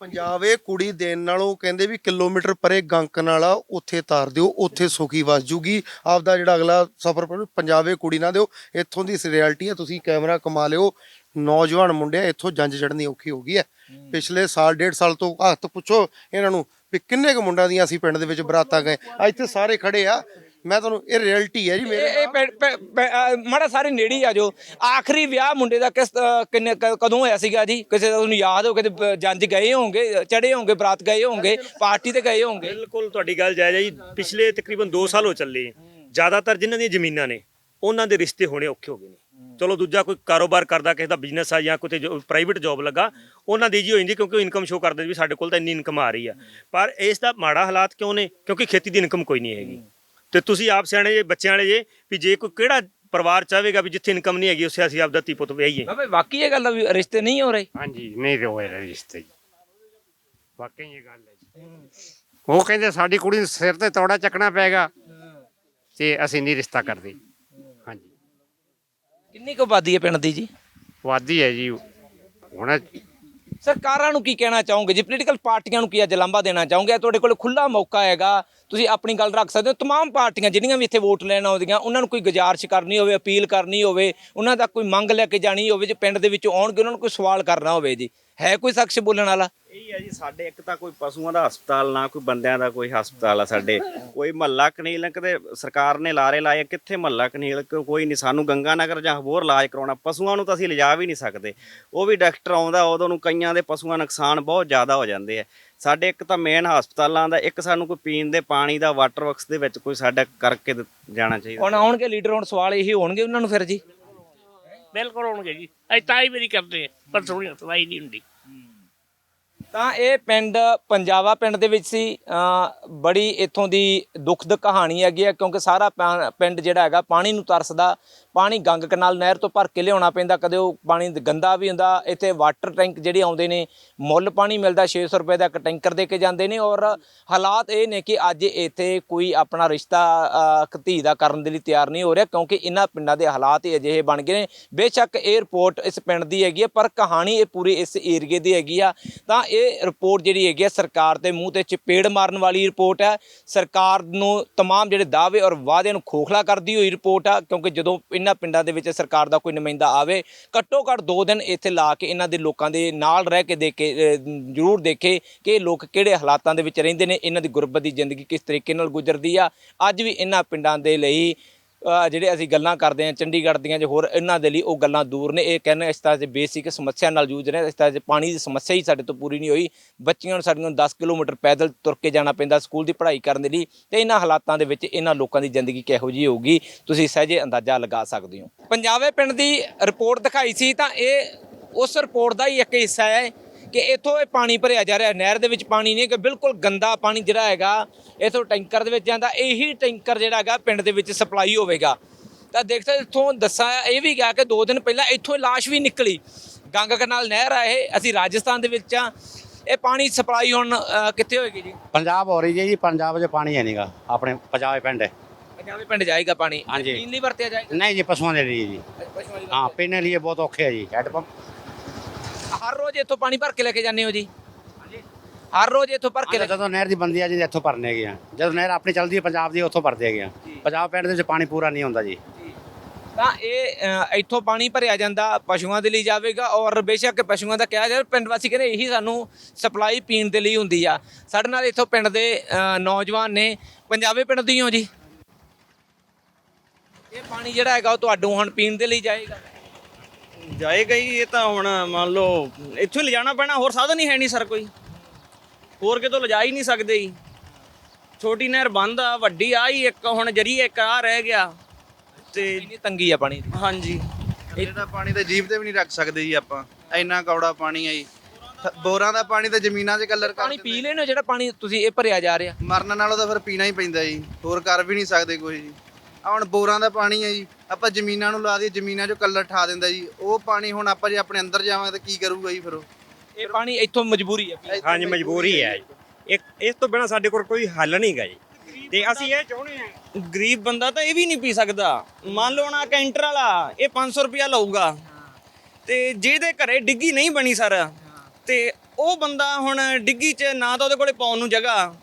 ਪੰਜਾਬ ਇਹ ਕੁੜੀ ਦੇਣ ਨਾਲੋਂ ਕਹਿੰਦੇ ਵੀ ਕਿਲੋਮੀਟਰ ਪਰੇ ਗੰਕ ਨਾਲਾ ਉੱਥੇ ਤਾਰ ਦਿਓ ਉੱਥੇ ਸੁਖੀ ਵਸ ਜੂਗੀ। ਆਪਦਾ ਜਿਹੜਾ ਅਗਲਾ ਸਫ਼ਰ ਪੰਜਾਬ ਕੁੜੀ ਨਾ ਦਿਓ। ਇੱਥੋਂ ਦੀ ਰਿਐਲਿਟੀ ਹੈ ਤੁਸੀਂ ਕੈਮਰਾ ਕਮਾ ਲਿਓ। ਨੌਜਵਾਨ ਮੁੰਡਿਆਂ ਇੱਥੋਂ ਜੰਜ ਚੜਨੀ ਔਖੀ ਹੋ ਗਈ ਹੈ। ਪਿਛਲੇ ਸਾਲ ਡੇਢ ਸਾਲ ਤੋਂ ਹੱਥ ਪੁੱਛੋ ਇਹਨਾਂ ਨੂੰ ਵੀ ਕਿੰਨੇ ਕੁ ਮੁੰਡਿਆਂ ਦੀਆਂ ਅਸੀਂ ਪਿੰਡ ਦੇ ਵਿੱਚ ਬਰਾਤਾਂ ਗਏ। ਆ ਇੱਥੇ ਸਾਰੇ ਖੜੇ ਆ। ਮੈਂ ਤੁਹਾਨੂੰ ਇਹ ਰਿਐਲਿਟੀ ਹੈ ਜੀ ਮੇਰੇ ਇਹ ਇਹ ਪੈ- ਪੈ- ਪੈ- ਅਹ, ਮਾੜਾ ਸਾਰੇ ਨੇੜੇ ਹੀ ਆ ਜੋ। ਆਖਰੀ ਵਿਆਹ ਮੁੰਡੇ ਦਾ ਕਿਸ ਅਹ, ਕਿੰਨੇ ਕ- ਕਦੋਂ ਹੋਇਆ ਸੀਗਾ ਜੀ? ਕਿਸੇ ਦਾ ਤੁਹਾਨੂੰ ਯਾਦ ਹੋ? ਕਿਤੇ ਬ- ਜੰਜ ਗਏ ਹੋਵੋਗੇ ਚੜੇ ਹੋਵੋਗੇ ਬਰਾਤ ਗਏ ਹੋਵੋਗੇ ਪਾਰਟੀ ਤੇ ਗਏ ਹੋਵੋਗੇ ਬਿਲਕੁਲ ਤੁਹਾਡੀ ਗੱਲ ਜਾਇਜ਼ ਹੈ ਜੀ। ਪਿਛਲੇ ਤਕਰੀਬਨ 2 ਸਾਲ ਹੋ ਚੱਲੇ। ਜ਼ਿਆਦਾਤਰ ਜਿਨ੍ਹਾਂ ਦੀਆਂ ਜ਼ਮੀਨਾਂ ਨੇ ਉਹਨਾਂ ਦੇ ਰਿਸ਼ਤੇ ਹੋਣੇ ਔਖੇ ਹੋ ਗਏ ਨੇ। ਚਲੋ ਦੂਜਾ ਕੋਈ ਕਾਰੋਬਾਰ ਕਰਦਾ ਕਿਸੇ ਦਾ ਬਿਜ਼ਨਸ ਆ ਜਾਂ ਕੋਈ ਪ੍ਰਾਈਵੇਟ ਜੌਬ ਲੱਗਾ ਉਹਨਾਂ ਦੀ ਜੀ ਹੋ ਜਾਂਦੀ ਕਿਉਂਕਿ ਉਹ ਇਨਕਮ ਸ਼ੋ ਕਰਦੇ ਵੀ ਸਾਡੇ ਕੋਲ ਤਾਂ ਇੰਨੀ ਇਨਕਮ ਆ ਰਹੀ ਆ। ਪਰ ਇਸ ਦਾ ਮਾੜਾ ਹਾਲਾਤ ਕਿਉਂ ਨੇ? ਕਿਉਂਕਿ ਖੇਤੀ ਦੀ ਇਨਕਮ ਕੋਈ ਨਹੀਂ ਹੈਗੀ। ਤੇ ਤੁਸੀਂ ਆਪ ਸਿਆਣੇ ਜੇ ਬੱਚਿਆਂ ਵਾਲੇ ਜੇ ਵੀ ਜੇ ਕੋਈ ਕਿਹੜਾ ਪਰਿਵਾਰ ਚਾਹੇਗਾ ਵੀ ਜਿੱਥੇ ਇਨਕਮ ਨਹੀਂ ਹੈਗੀ ਉੱਥੇ ਅਸੀਂ ਆਪਦਾ ਧੀ ਪੁੱਤ ਵਿਆਹੀਏ। ਬਾਬੇ ਵਾਕਈ ਇਹ ਗੱਲ ਆ ਵੀ ਰਿਸ਼ਤੇ ਨਹੀਂ ਹੋ ਰਹੇ? ਹਾਂਜੀ ਨਹੀਂ ਹੋਏ ਰਿਸ਼ਤੇ ਜੀ। ਵਾਕਈ ਇਹ ਗੱਲ ਹੈ ਉਹ ਕਹਿੰਦੇ ਸਾਡੀ ਕੁੜੀ ਨੂੰ ਸਿਰ ਤੇ ਤੋੜਾ ਚੱਕਣਾ ਪਏਗਾ ਤੇ ਅਸੀਂ ਨਹੀਂ ਰਿਸ਼ਤਾ ਕਰਦੇ। ਕਿੰਨੀ ਕੁ ਆਬਾਦੀ ਹੈ ਪਿੰਡ ਦੀ ਜੀ ਵਾਦੀ ਹੈ ਜੀ ਹੁਣ ਸਰਕਾਰਾਂ ਨੂੰ ਕੀ ਕਹਿਣਾ ਚਾਹੋਗੇ ਜੀ ਪੋਲੀਟੀਕਲ ਪਾਰਟੀਆਂ ਨੂੰ ਕੀ ਅੱਜ ਲਾਂਭਾ ਦੇਣਾ ਚਾਹੋਗੇ ਇਹ ਤੁਹਾਡੇ ਕੋਲ ਖੁੱਲਾ ਮੌਕਾ ਹੈਗਾ ਤੁਸੀਂ ਆਪਣੀ ਗੱਲ ਰੱਖ ਸਕਦੇ ਹੋ तमाम ਪਾਰਟੀਆਂ ਜਿਹੜੀਆਂ ਵੀ ਇੱਥੇ ਵੋਟ ਲੈਣ ਆਉਂਦੀਆਂ ਉਹਨਾਂ ਨੂੰ ਕੋਈ ਗੁਜ਼ਾਰਿਸ਼ ਕਰਨੀ ਹੋਵੇ ਅਪੀਲ ਕਰਨੀ ਹੋਵੇ ਉਹਨਾਂ ਦਾ ਕੋਈ ਮੰਗ ਲੈ ਕੇ ਜਾਣੀ ਹੋਵੇ ਜੇ ਪਿੰਡ ਦੇ ਵਿੱਚੋਂ ਆਉਣਗੇ ਉਹਨਾਂ ਨੂੰ ਕੋਈ ਸਵਾਲ ਕਰਨਾ ਹੋਵੇ ਜੀ ਹੈ ਕੋਈ ਸ਼ਖਸ ਬੋਲਣ ਵਾਲਾ? ਇਹੀ ਹੈ ਜੀ ਸਾਡੇ ਇੱਕ ਤਾਂ ਕੋਈ ਪਸ਼ੂਆਂ ਦਾ ਹਸਪਤਾਲ ਨਾ ਕੋਈ ਬੰਦਿਆਂ ਦਾ ਕੋਈ ਹਸਪਤਾਲ ਆ ਸਾਡੇ। ਕੋਈ ਮਹੱਲਾ ਕਲੀਨਿਕ ਤੇ ਸਰਕਾਰ ਨੇ ਲਾਰੇ ਲਾਏ ਆ, ਕਿੱਥੇ ਮਹੱਲਾ ਕਲੀਨਿਕ ਕੋਈ ਨਹੀਂ ਸਾਨੂੰ ਗੰਗਾ ਨਗਰ ਜਾਂ ਹੋਰ ਇਲਾਜ ਕਰਾਉਣਾ ਪਸ਼ੂਆਂ ਨੂੰ ਤਾਂ ਅਸੀਂ ਲਿਜਾ ਵੀ ਨਹੀਂ ਸਕਦੇ। ਉਹ ਵੀ ਡਾਕਟਰ ਆਉਂਦਾ ਉਦੋਂ ਨੂੰ ਕਈਆਂ ਦੇ ਪਸ਼ੂਆਂ ਨੁਕਸਾਨ ਬਹੁਤ ਜ਼ਿਆਦਾ ਹੋ ਜਾਂਦੇ ਆ। ਸਾਡੇ ਇੱਕ ਤਾਂ ਮੇਨ ਹਸਪਤਾਲਾਂ ਦਾ ਇੱਕ ਸਾਨੂੰ ਕੋਈ ਪੀਣ ਦੇ ਪਾਣੀ ਦਾ ਵਾਟਰ ਵਰਕਸ ਦੇ ਵਿੱਚ ਕੋਈ ਸਾਡਾ ਕਰਕੇ ਜਾਣਾ ਚਾਹੀਦਾ। ਹੁਣ ਆਉਣਗੇ ਲੀਡਰ ਹੁਣ ਸਵਾਲ ਇਹੀ ਹੋਣਗੇ ਉਹਨਾਂ ਨੂੰ ਫਿਰ ਜੀ? ਬਿਲਕੁਲ ਹੋਣਗੇ ਜੀ। ਅਸੀਂ ਤਾਂ ਹੀ ਨਹੀਂ ਕਰਦੇ ਪਰ ਸੋਹਣੀ ਸਵਾਈ ਨਹੀਂ ਹੁੰਦੀ। ਤਾਂ ਇਹ ਪਿੰਡ ਪੰਜਾਬਾ ਪਿੰਡ ਦੇ ਵਿੱਚ ਸੀ। ਬੜੀ ਇੱਥੋਂ ਦੀ ਦੁਖਦ ਕਹਾਣੀ ਹੈਗੀ ਹੈ ਕਿਉਂਕਿ ਸਾਰਾ ਪਾ- ਪਿੰਡ ਜਿਹੜਾ ਹੈਗਾ ਪਾਣੀ ਨੂੰ ਤਰਸਦਾ ਪਾਣੀ ਗੰਗ ਕਨਾਲ ਨਹਿਰ ਤੋਂ ਭਰ ਕੇ ਲਿਆਉਣਾ ਪੈਂਦਾ ਕਦੇ ਉਹ ਪਾਣੀ ਗੰਦਾ ਵੀ ਹੁੰਦਾ ਇੱਥੇ ਵਾਟਰ ਟੈਂਕ ਜਿਹੜੇ ਆਉਂਦੇ ਨੇ ਮੁੱਲ ਪਾਣੀ ਮਿਲਦਾ 600 ਰੁਪਏ ਦਾ ਇੱਕ ਟੈਂਕਰ ਦੇ ਕੇ ਜਾਂਦੇ ਨੇ ਔਰ ਹਾਲਾਤ ਇਹ ਨੇ ਕਿ ਅੱਜ ਇੱਥੇ ਕੋਈ ਆਪਣਾ ਰਿਸ਼ਤਾ ਅ, ਇੱਕ ਧੀ ਦਾ ਕਰਨ ਦੇ ਲਈ ਤਿਆਰ ਨਹੀਂ ਹੋ ਰਿਹਾ ਕਿਉਂਕਿ ਇਹਨਾਂ ਪਿੰਡਾਂ ਦੇ ਹਾਲਾਤ ਹੀ ਅਜਿਹੇ ਬਣ ਗਏ ਨੇ ਬੇਸ਼ੱਕ ਇਹ ਰਿਪੋਰਟ ਇਸ ਪਿੰਡ ਦੀ ਹੈਗੀ ਹੈ ਪਰ ਕਹਾਣੀ ਇਹ ਪੂਰੀ ਇਸ ਏਰੀਏ ਦੀ ਹੈਗੀ ਆ ਤਾਂ ਇਹ ਰਿਪੋਰਟ ਜਿਹੜੀ ਹੈਗੀ ਹੈ ਸਰਕਾਰ ਦੇ ਮੂੰਹ ਤੇ ਚਪੇੜ ਮਾਰਨ ਵਾਲੀ ਰਿਪੋਰਟ ਹੈ ਸਰਕਾਰ ਨੂੰ तमाम ਜਿਹੜੇ ਦਾਅਵੇ ਔਰ ਵਾਅਦਿਆਂ ਨੂੰ ਖੋਖਲਾ ਕਰਦੀ ਹੋਈ ਰਿਪੋਰਟ ਆ ਕਿਉਂਕਿ ਜਦੋਂ ਇਹਨਾਂ ਇਹਨਾਂ ਪਿੰਡਾਂ ਦੇ ਵਿੱਚ ਸਰਕਾਰ ਦਾ ਕੋਈ ਨੁਮਾਇੰਦਾ ਆਵੇ ਘੱਟੋ ਘੱਟ 2 ਦਿਨ ਇੱਥੇ ਲਾ ਕੇ ਇਹਨਾਂ ਦੇ ਲੋਕਾਂ ਦੇ ਨਾਲ ਰਹਿ ਕੇ ਦੇਖੇ ਅਹ, ਜ਼ਰੂਰ ਦੇਖੇ ਕਿ ਇਹ ਲੋਕ ਕਿਹੜੇ ਹਾਲਾਤਾਂ ਦੇ ਵਿੱਚ ਰਹਿੰਦੇ ਨੇ ਇਹਨਾਂ ਦੀ ਗੁਰਬਤ ਦੀ ਜ਼ਿੰਦਗੀ ਕਿਸ ਤਰੀਕੇ ਨਾਲ ਗੁਜ਼ਰਦੀ ਆ। ਅੱਜ ਵੀ ਇਹਨਾਂ ਪਿੰਡਾਂ ਦੇ ਲਈ ਜਿਹੜੇ ਅਸੀਂ ਗੱਲਾਂ ਕਰਦੇ ਹਾਂ, ਚੰਡੀਗੜ੍ਹ ਦੀਆਂ ਜੋ ਹੋਰ ਇਹਨਾਂ ਦੇ ਲਈ ਉਹ ਗੱਲਾਂ ਦੂਰ ਨੇ। ਇਹ ਕਹਿੰਦੇ ਇਸ ਤਰ੍ਹਾਂ ਦੇ ਬੇਸਿਕ ਸਮੱਸਿਆ ਨਾਲ ਜੂਝ ਰਹੇ ਇਸ ਤਰ੍ਹਾਂ ਦੇ ਪਾਣੀ ਦੀ ਸਮੱਸਿਆ ਹੀ ਸਾਡੇ ਤੋਂ ਪੂਰੀ ਨਹੀਂ ਹੋਈ। ਬੱਚਿਆਂ ਨੂੰ ਸਾਡੀਆਂ ਨੂੰ 10 ਕਿਲੋਮੀਟਰ ਪੈਦਲ ਤੁਰ ਕੇ ਜਾਣਾ ਪੈਂਦਾ ਸਕੂਲ ਦੀ ਪੜ੍ਹਾਈ ਕਰਨ ਦੇ ਲਈ ਤੇ ਇਹਨਾਂ ਹਾਲਾਤਾਂ ਦੇ ਵਿੱਚ ਇਹਨਾਂ ਲੋਕਾਂ ਦੀ ਜ਼ਿੰਦਗੀ ਕਿਹੋ ਜਿਹੀ ਹੋਊਗੀ, ਤੁਸੀਂ ਸਹਿਜੇ ਅੰਦਾਜ਼ਾ ਲਗਾ ਸਕਦੇ ਹੋ। ਪੰਜਾਬੇ ਪਿੰਡ ਦੀ ਰਿਪੋਰਟ ਦਿਖਾਈ ਸੀ ਤਾਂ ਇਹ ਉਸ ਰਿਪੋਰਟ ਦਾ ਹੀ ਇੱਕ ਹਿੱਸਾ ਹੈ ਕਿ ਇੱਥੋਂ ਇਹ ਪਾਣੀ ਭਰਿਆ ਜਾ ਰਿਹਾ ਨਹਿਰ ਦੇ ਵਿੱਚ ਪਾਣੀ ਨਹੀਂ ਕਿ ਬਿਲਕੁਲ ਗੰਦਾ ਪਾਣੀ ਜਿਹੜਾ ਹੈਗਾ ਇੱਥੋਂ ਟੈਂਕਰ ਦੇ ਵਿੱਚ ਜਾਂਦਾ ਇਹੀ ਟੈਂਕਰ ਜਿਹੜਾ ਹੈਗਾ ਪਿੰਡ ਦੇ ਵਿੱਚ ਸਪਲਾਈ ਹੋਵੇਗਾ। ਤਾਂ ਦੇਖ ਸਕਦੇ ਇੱਥੋਂ ਦੱਸਾਂ ਇਹ ਵੀ ਗਿਆ ਕਿ 2 ਦਿਨ ਪਹਿਲਾਂ ਇੱਥੋਂ ਲਾਸ਼ ਵੀ ਨਿਕਲੀ। ਗੰਗਾ ਕਨਾਲ ਨਹਿਰ ਆ ਇਹ ਅਸੀਂ ਰਾਜਸਥਾਨ ਦੇ ਵਿੱਚ ਆ। ਇਹ ਪਾਣੀ ਸਪਲਾਈ ਹੁਣ ਕਿੱਥੇ ਹੋਏਗੀ ਜੀ? ਪੰਜਾਬ ਹੋ ਰਹੀ ਹੈ ਜੀ ਪੰਜਾਬ 'ਚ ਪਾਣੀ ਹੈ ਨਹੀਂਗਾ ਆਪਣੇ ਪੰਜਾਬੇ ਪਿੰਡ ਹੈ। ਪੰਜਾਬੀ ਪਿੰਡ ਜਾਏਗਾ ਪਾਣੀ। ਹਾਂਜੀ। ਪੀਣ ਲਈ ਵਰਤਿਆ ਜਾਏਗਾ? ਨਹੀਂ ਜੀ ਪਸ਼ੂਆਂ ਦੇ ਲਈ ਜੀ। ਦੀ ਹਾਂ ਪੀਣੇ ਲਈ ਬਹੁਤ ਔਖੇ ਹੈ ਜੀ ਹੈਡ ਪੰਪ ਹਰ ਰੋਜ਼ ਇੱਥੋਂ ਪਾਣੀ ਭਰ ਕੇ ਲੈ ਕੇ ਜਾਂਦੇ ਹੋ ਜੀ? ਹਰ ਰੋਜ਼ ਇੱਥੋਂ ਭਰ ਕੇ ਲੈ ਜਦੋਂ ਨਹਿਰ ਦੀ ਬੰਦੀ ਆ ਜੀ ਇੱਥੋਂ ਭਰਨੇ ਗਿਆ ਜਦੋਂ ਨਹਿਰ ਆਪਣੀ ਚੱਲਦੀ ਹੈ ਪੰਜਾਬ ਦੀ ਉੱਥੋਂ ਭਰਦੇ ਗਿਆ ਪੰਜਾਬ ਪਿੰਡ ਦੇ ਵਿੱਚ ਪਾਣੀ ਪੂਰਾ ਨਹੀਂ ਹੁੰਦਾ ਜੀ। ਤਾਂ ਇਹ ਅ, ਇੱਥੋਂ ਪਾਣੀ ਭਰਿਆ ਜਾਂਦਾ ਪਸ਼ੂਆਂ ਦੇ ਲਈ ਜਾਵੇਗਾ ਔਰ ਬੇਸ਼ੱਕ ਪਸ਼ੂਆਂ ਦਾ ਕਿਹਾ ਜਾਵੇ ਪਿੰਡ ਵਾਸੀ ਕਹਿੰਦੇ ਇਹੀ ਸਾਨੂੰ ਸਪਲਾਈ ਪੀਣ ਦੇ ਲਈ ਹੁੰਦੀ ਆ। ਸਾਡੇ ਨਾਲ ਇੱਥੋਂ ਪਿੰਡ ਦੇ ਅ, ਨੌਜਵਾਨ ਨੇ ਪੰਜਾਬੀ ਪਿੰਡ ਦੇ ਹੋ ਜੀ। ਇਹ ਪਾਣੀ ਜਿਹੜਾ ਹੈਗਾ ਉਹ ਤੁਹਾਨੂੰ ਹੁਣ ਪੀਣ ਦੇ ਲਈ ਜਾਏਗਾ। ਜਾਏਗਾ ਹੀ ਇਹ ਤਾਂ ਹੁਣ ਮੰਨ ਲਓ ਇੱਥੋਂ ਲਿਜਾਣਾ ਪੈਣਾ ਹੋਰ ਸਾਧਨ ਹੀ ਹੈ ਨਹੀਂ ਸਰ ਕੋਈ। ਹੋਰ ਕਿਤੋਂ ਲਿਜਾ ਹੀ ਨਹੀਂ ਸਕਦੇ ਜੀ। ਛੋਟੀ ਨਹਿਰ ਬੰਦ ਆ ਵੱਡੀ ਆ ਹੀ ਇੱਕ ਹੁਣ ਜਰੀਏ ਇੱਕ ਆ ਰਹਿ ਗਿਆ। ਤੇ ਇੰਨੀ ਤੰਗੀ ਆ ਪਾਣੀ ਦੀ? ਹਾਂਜੀ। ਇਹਦਾ ਪਾਣੀ ਤਾਂ ਜੀਭ ਤੇ ਵੀ ਨਹੀਂ ਰੱਖ ਸਕਦੇ ਜੀ ਆਪਾਂ। ਇੰਨਾ ਕੌੜਾ ਪਾਣੀ ਆ ਜੀ। ਬੋਰਾਂ ਦਾ ਪਾਣੀ ਤਾਂ ਜ਼ਮੀਨਾਂ 'ਚ ਕਲਰ ਕਰ ਪਾਣੀ ਪੀ ਲੈਣੋ ਜਿਹੜਾ ਪਾਣੀ ਤੁਸੀਂ ਇਹ ਭਰਿਆ ਜਾ ਰਿਹਾ? ਮਰਨ ਨਾਲੋਂ ਤਾਂ ਫਿਰ ਪੀਣਾ ਹੀ ਪੈਂਦਾ ਜੀ। ਹੋਰ ਕਰ ਵੀ ਨਹੀਂ ਸਕਦੇ ਕੋਈ ਜੀ। ਆਹ ਹੁਣ ਬੋਰਾਂ ਦਾ ਪਾਣੀ ਹੈ ਜੀ। ਆਪਾਂ ਜ਼ਮੀਨਾਂ ਨੂੰ ਲਾ ਦਈਏ ਜ਼ਮੀਨਾਂ 'ਚੋਂ ਕਲਰ ਠਾ ਦਿੰਦਾ ਜੀ। ਉਹ ਪਾਣੀ ਹੁਣ ਆਪਾਂ ਜੇ ਆਪਣੇ ਅੰਦਰ ਜਾਵਾਂਗੇ ਤਾਂ ਕੀ ਕਰੂਗਾ ਜੀ ਫਿਰ ਉਹ? ਇਹ ਪਾਣੀ ਇੱਥੋਂ ਮਜਬੂਰੀ ਹੈ ਹਾਂਜੀ ਮਜਬੂਰੀ ਹੈ ਇੱਕ ਇਸ ਤੋਂ ਬਿਨਾ ਸਾਡੇ ਕੋਲ ਕੋਈ ਹੱਲ ਨਹੀਂ ਗਾ ਜੀ। ਤੇ ਅਸੀਂ ਇਹ ਚਾਹੁੰਦੇ ਹਾਂ ਗਰੀਬ ਬੰਦਾ ਤਾਂ ਇਹ ਵੀ ਨਹੀਂ ਪੀ ਸਕਦਾ। ਮੰਨ ਲਓ ਨਾ ਕੈਂਟਰ ਵਾਲਾ ਇਹ 500 ਰੁਪਿਆ ਲਊਗਾ। ਤੇ ਜਿਹਦੇ ਘਰੇ ਡਿੱਗੀ ਨਹੀਂ ਬਣੀ ਸਰ ਤੇ ਉਹ ਬੰਦਾ ਹੁਣ ਡਿੱਗੀ 'ਚ ਨਾ ਤਾਂ ਉਹਦੇ ਕੋਲੇ ਪਾਉਣ ਨੂੰ ਜਗ੍ਹਾ।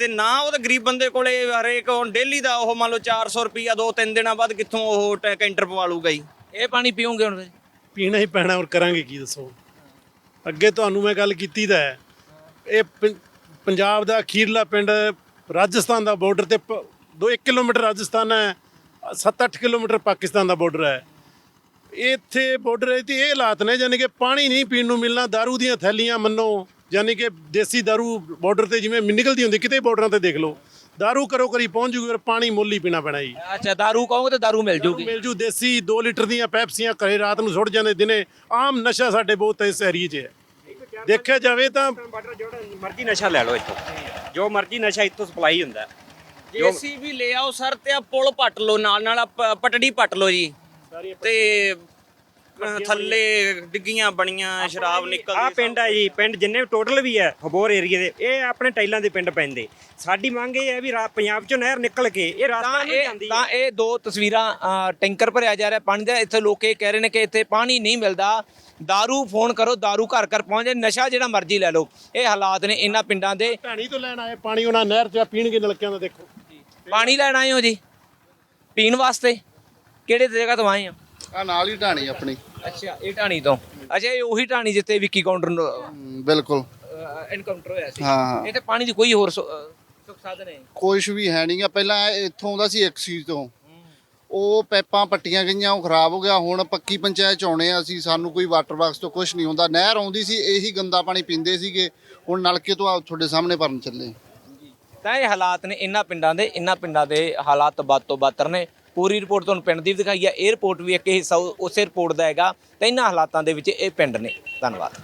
ਤੇ ਨਾ ਉਹਦੇ ਗਰੀਬ ਬੰਦੇ ਕੋਲੇ ਹਰੇਕ ਹੁਣ ਡੇਲੀ ਦਾ ਉਹ ਮੰਨ ਲਓ 400 ਰੁਪਿਆ ਦੋ ਤਿੰਨ ਦਿਨਾਂ ਬਾਅਦ ਕਿੱਥੋਂ ਉਹ ਟੈ- ਕੈਂਟਰ ਪਵਾ ਲੂਗਾ ਜੀ। ਇਹ ਪਾਣੀ ਪੀਓਗੇ ਹੁਣ ਤੁਸੀਂ? ਪੀਣਾ ਹੀ ਪੈਣਾ ਔਰ ਕਰਾਂਗੇ ਕੀ ਦੱਸੋ? ਅੱਗੇ ਤੁਹਾਨੂੰ ਮੈਂ ਗੱਲ ਕੀਤੀ ਤਾਂ ਹੈ। ਇਹ ਪੰ- ਪੰਜਾਬ ਦਾ ਅਖੀਰਲਾ ਪਿੰਡ ਰਾਜਸਥਾਨ ਦਾ ਬਾਰਡਰ ਤੇ 2 1 ਕਿਲੋਮੀਟਰ ਰਾਜਸਥਾਨ ਹੈ 7-8 ਕਿਲੋਮੀਟਰ ਪਾਕਿਸਤਾਨ ਦਾ ਬਾਰਡਰ ਹੈ। ਇੱਥੇ ਬਾਰਡਰ ਤੇ ਇਹ ਹਾਲਾਤ ਨੇ ਯਾਨੀ ਕਿ ਪਾਣੀ ਨਹੀਂ ਪੀਣ ਨੂੰ ਮਿਲਣਾ दारू ਦੀਆਂ ਥੈਲੀਆਂ ਮੰਨੋ ਯਾਨੀ ਕਿ ਦੇਸੀ दारू ਬਾਰਡਰ ਤੇ ਜਿਵੇਂ ਨਿਕਲਦੀ ਹੁੰਦੀ ਕਿਤੇ ਬਾਰਡਰਾਂ ਤੇ ਦੇਖ ਲਓ। ਦਾਰੂ ਕਰੋ ਕਰੀ ਪਹੁੰਚ ਜੂਗੀ ਫਿਰ ਪਾਣੀ ਮੁੱਲ ਹੀ ਪੀਣਾ ਪੈਣਾ ਜੀ। ਅੱਛਾ ਦਾਰੂ ਕਹੋਗੇ ਤੇ ਦਾਰੂ ਮਿਲ ਜੂਗੀ। ਮਿਲ ਜੂ ਦੇਸੀ 2 ਲੀਟਰ ਦੀਆਂ ਪੈਪਸੀਆਂ ਘਰੇ ਰਾਤ ਨੂੰ ਸੁੱਟ ਜਾਂਦੇ ਦਿਨੇ। ਆਮ ਨਸ਼ਾ ਸਾਡੇ ਬਹੁਤ ਇਸ ਏਰੀਏ 'ਚ ਹੈ। ਦੇਖਿਆ ਜਾਵੇ ਤਾਂ ਬਾਰਡਰ ਜਿਹੜਾ ਮਰਜ਼ੀ ਨਸ਼ਾ ਲੈ ਲਓ ਇੱਥੋਂ। ਜੋ ਮਰਜ਼ੀ ਨਸ਼ਾ ਇੱਥੋਂ ਸਪਲਾਈ ਹੁੰਦਾ। ਜੋ ਜੇਸੀ ਵੀ ਲੈ ਆਓ ਸਰ ਤੇ ਆ ਪੁਲ ਪੱਟ ਲਓ ਨਾਲ ਨਾਲ ਆਹ ਪ- ਪਟੜੀ ਪੱਟ ਲਓ ਜੀ। ਤੇ ਥੱਲੇ ਡਿੱਗੀਆਂ ਬਣੀਆਂ ਸ਼ਰਾਬ ਨਿਕਲਦੀ ਆ ਪਿੰਡ ਹੈ ਜੀ ਪਿੰਡ ਜਿੰਨੇ ਟੋਟਲ ਵੀ ਹੈ ਹਬੋਰ ਏਰੀਏ ਦੇ ਇਹ ਆਪਣੇ ਟਾਈਲਾਂ ਦੇ ਪਿੰਡ ਪੈਂਦੇ ਸਾਡੀ ਮੰਗ ਇਹ ਹੈ ਵੀ ਰਾ- ਪੰਜਾਬ ਚੋਂ ਨਹਿਰ ਨਿਕਲ ਕੇ ਇਹ ਰਾਸਤਾ ਤਾਂ ਨਹੀਂ ਇਹ ਜਾਂਦੀ ਤਾਂ ਇਹ ਦੋ ਤਸਵੀਰਾਂ ਅ, ਟੈਂਕਰ ਭਰਿਆ ਜਾ ਰਿਹਾ ਪਾਣੀ ਦਾ ਇੱਥੇ ਲੋਕ ਇਹ ਕਹਿ ਰਹੇ ਨੇ ਕਿ ਇੱਥੇ ਪਾਣੀ ਨਹੀਂ ਮਿਲਦਾ दारू ਫੋਨ ਕਰੋ दारू ਘਰ ਘਰ ਪਹੁੰਚ ਜਾਏ ਨਸ਼ਾ ਜਿਹੜਾ ਮਰਜ਼ੀ ਲੈ ਲਓ ਇਹ ਹਾਲਾਤ ਨੇ ਇਹਨਾਂ ਪਿੰਡਾਂ ਦੇ ਢਾਣੀ ਤੋਂ ਲੈਣ ਆਏ ਪਾਣੀ ਉਹਨਾਂ ਨਹਿਰ 'ਚ ਪੀਣਗੇ ਨਲਕਿਆਂ ਦਾ ਦੇਖੋ ਪਾਣੀ ਲੈਣ ਆਏ ਹੋ ਜੀ ਪੀਣ ਵਾਸਤੇ ਕਿਹੜੇ ਜਗ੍ਹਾ ਤੋਂ ਆਏ ਆ ਆ ਨਾਲ ਹੀ ਢਾਣੀ ਆਪਣੀ ਅੱਛਾ ਇਹ ਢਾਣੀ ਤੋਂ? ਅੱਛਾ ਇਹ ਉਹੀ ਢਾਣੀ ਜਿੱਥੇ ਵਿੱਕੀ ਕਾਊਂਟਰ ਨੂੰ ਬਿਲਕੁਲ। ਐਨਕਾਊਂਟਰ ਹੋਇਆ ਸੀ। ਹਾਂ, ਹਾਂ। ਇਹ ਤੇ ਪਾਣੀ ਦੀ ਕੋਈ ਹੋਰ ਸੁ- ਅ, ਸੁੱਖ ਸਾਧਨ ਹੈ ਕੁਛ ਵੀ ਹੈ ਨਹੀਂਗਾ ਪਹਿਲਾਂ ਇਹ ਇੱਥੋਂ ਆਉਂਦਾ ਸੀ ਇੱਕ ਸੀ ਤੋਂ। ਉਹ ਪੈਪਾਂ ਪੱਟੀਆਂ ਗਈਆਂ ਉਹ ਖਰਾਬ ਹੋ ਗਿਆ। ਹੁਣ ਪੱਕੀ ਪੰਚਾਇਤ ਚ ਆਉਣੇ ਆ ਅਸੀਂ। ਸਾਨੂੰ ਕੋਈ ਵਾਟਰ ਬਾਕਸ ਤੋਂ ਕੁਝ ਨਹੀਂ ਹੁੰਦਾ। ਨਹਿਰ ਆਉਂਦੀ ਸੀ ਇਹੀ ਗੰਦਾ ਪਾਣੀ ਪੀਂਦੇ ਸੀਗੇ। ਹੁਣ ਨਲਕੇ ਤੋਂ ਆ ਤੁਹਾਡੇ ਸਾਹਮਣੇ ਭਰਨ ਚੱਲੇ। ਤਾਂ ਇਹ ਹਾਲਾਤ ਨੇ ਇਹਨਾਂ ਪਿੰਡਾਂ ਦੇ ਇਹਨਾਂ ਪਿੰਡਾਂ ਦੇ ਹਾਲਾਤ ਬਦ ਤੋਂ ਬਦਤਰ ਨੇ ਪੂਰੀ ਰਿਪੋਰਟ ਤੁਹਾਨੂੰ ਪਿੰਡ ਦੀ ਵੀ ਦਿਖਾਈ ਹੈ ਇਹ ਰਿਪੋਰਟ ਵੀ ਇੱਕ ਹਿੱਸਾ ਉਸੇ ਰਿਪੋਰਟ ਦਾ ਹੈਗਾ, ਤਾਂ ਇਹਨਾਂ ਹਾਲਾਤਾਂ ਦੇ ਵਿੱਚ ਇਹ ਪਿੰਡ ਨੇ। ਧੰਨਵਾਦ।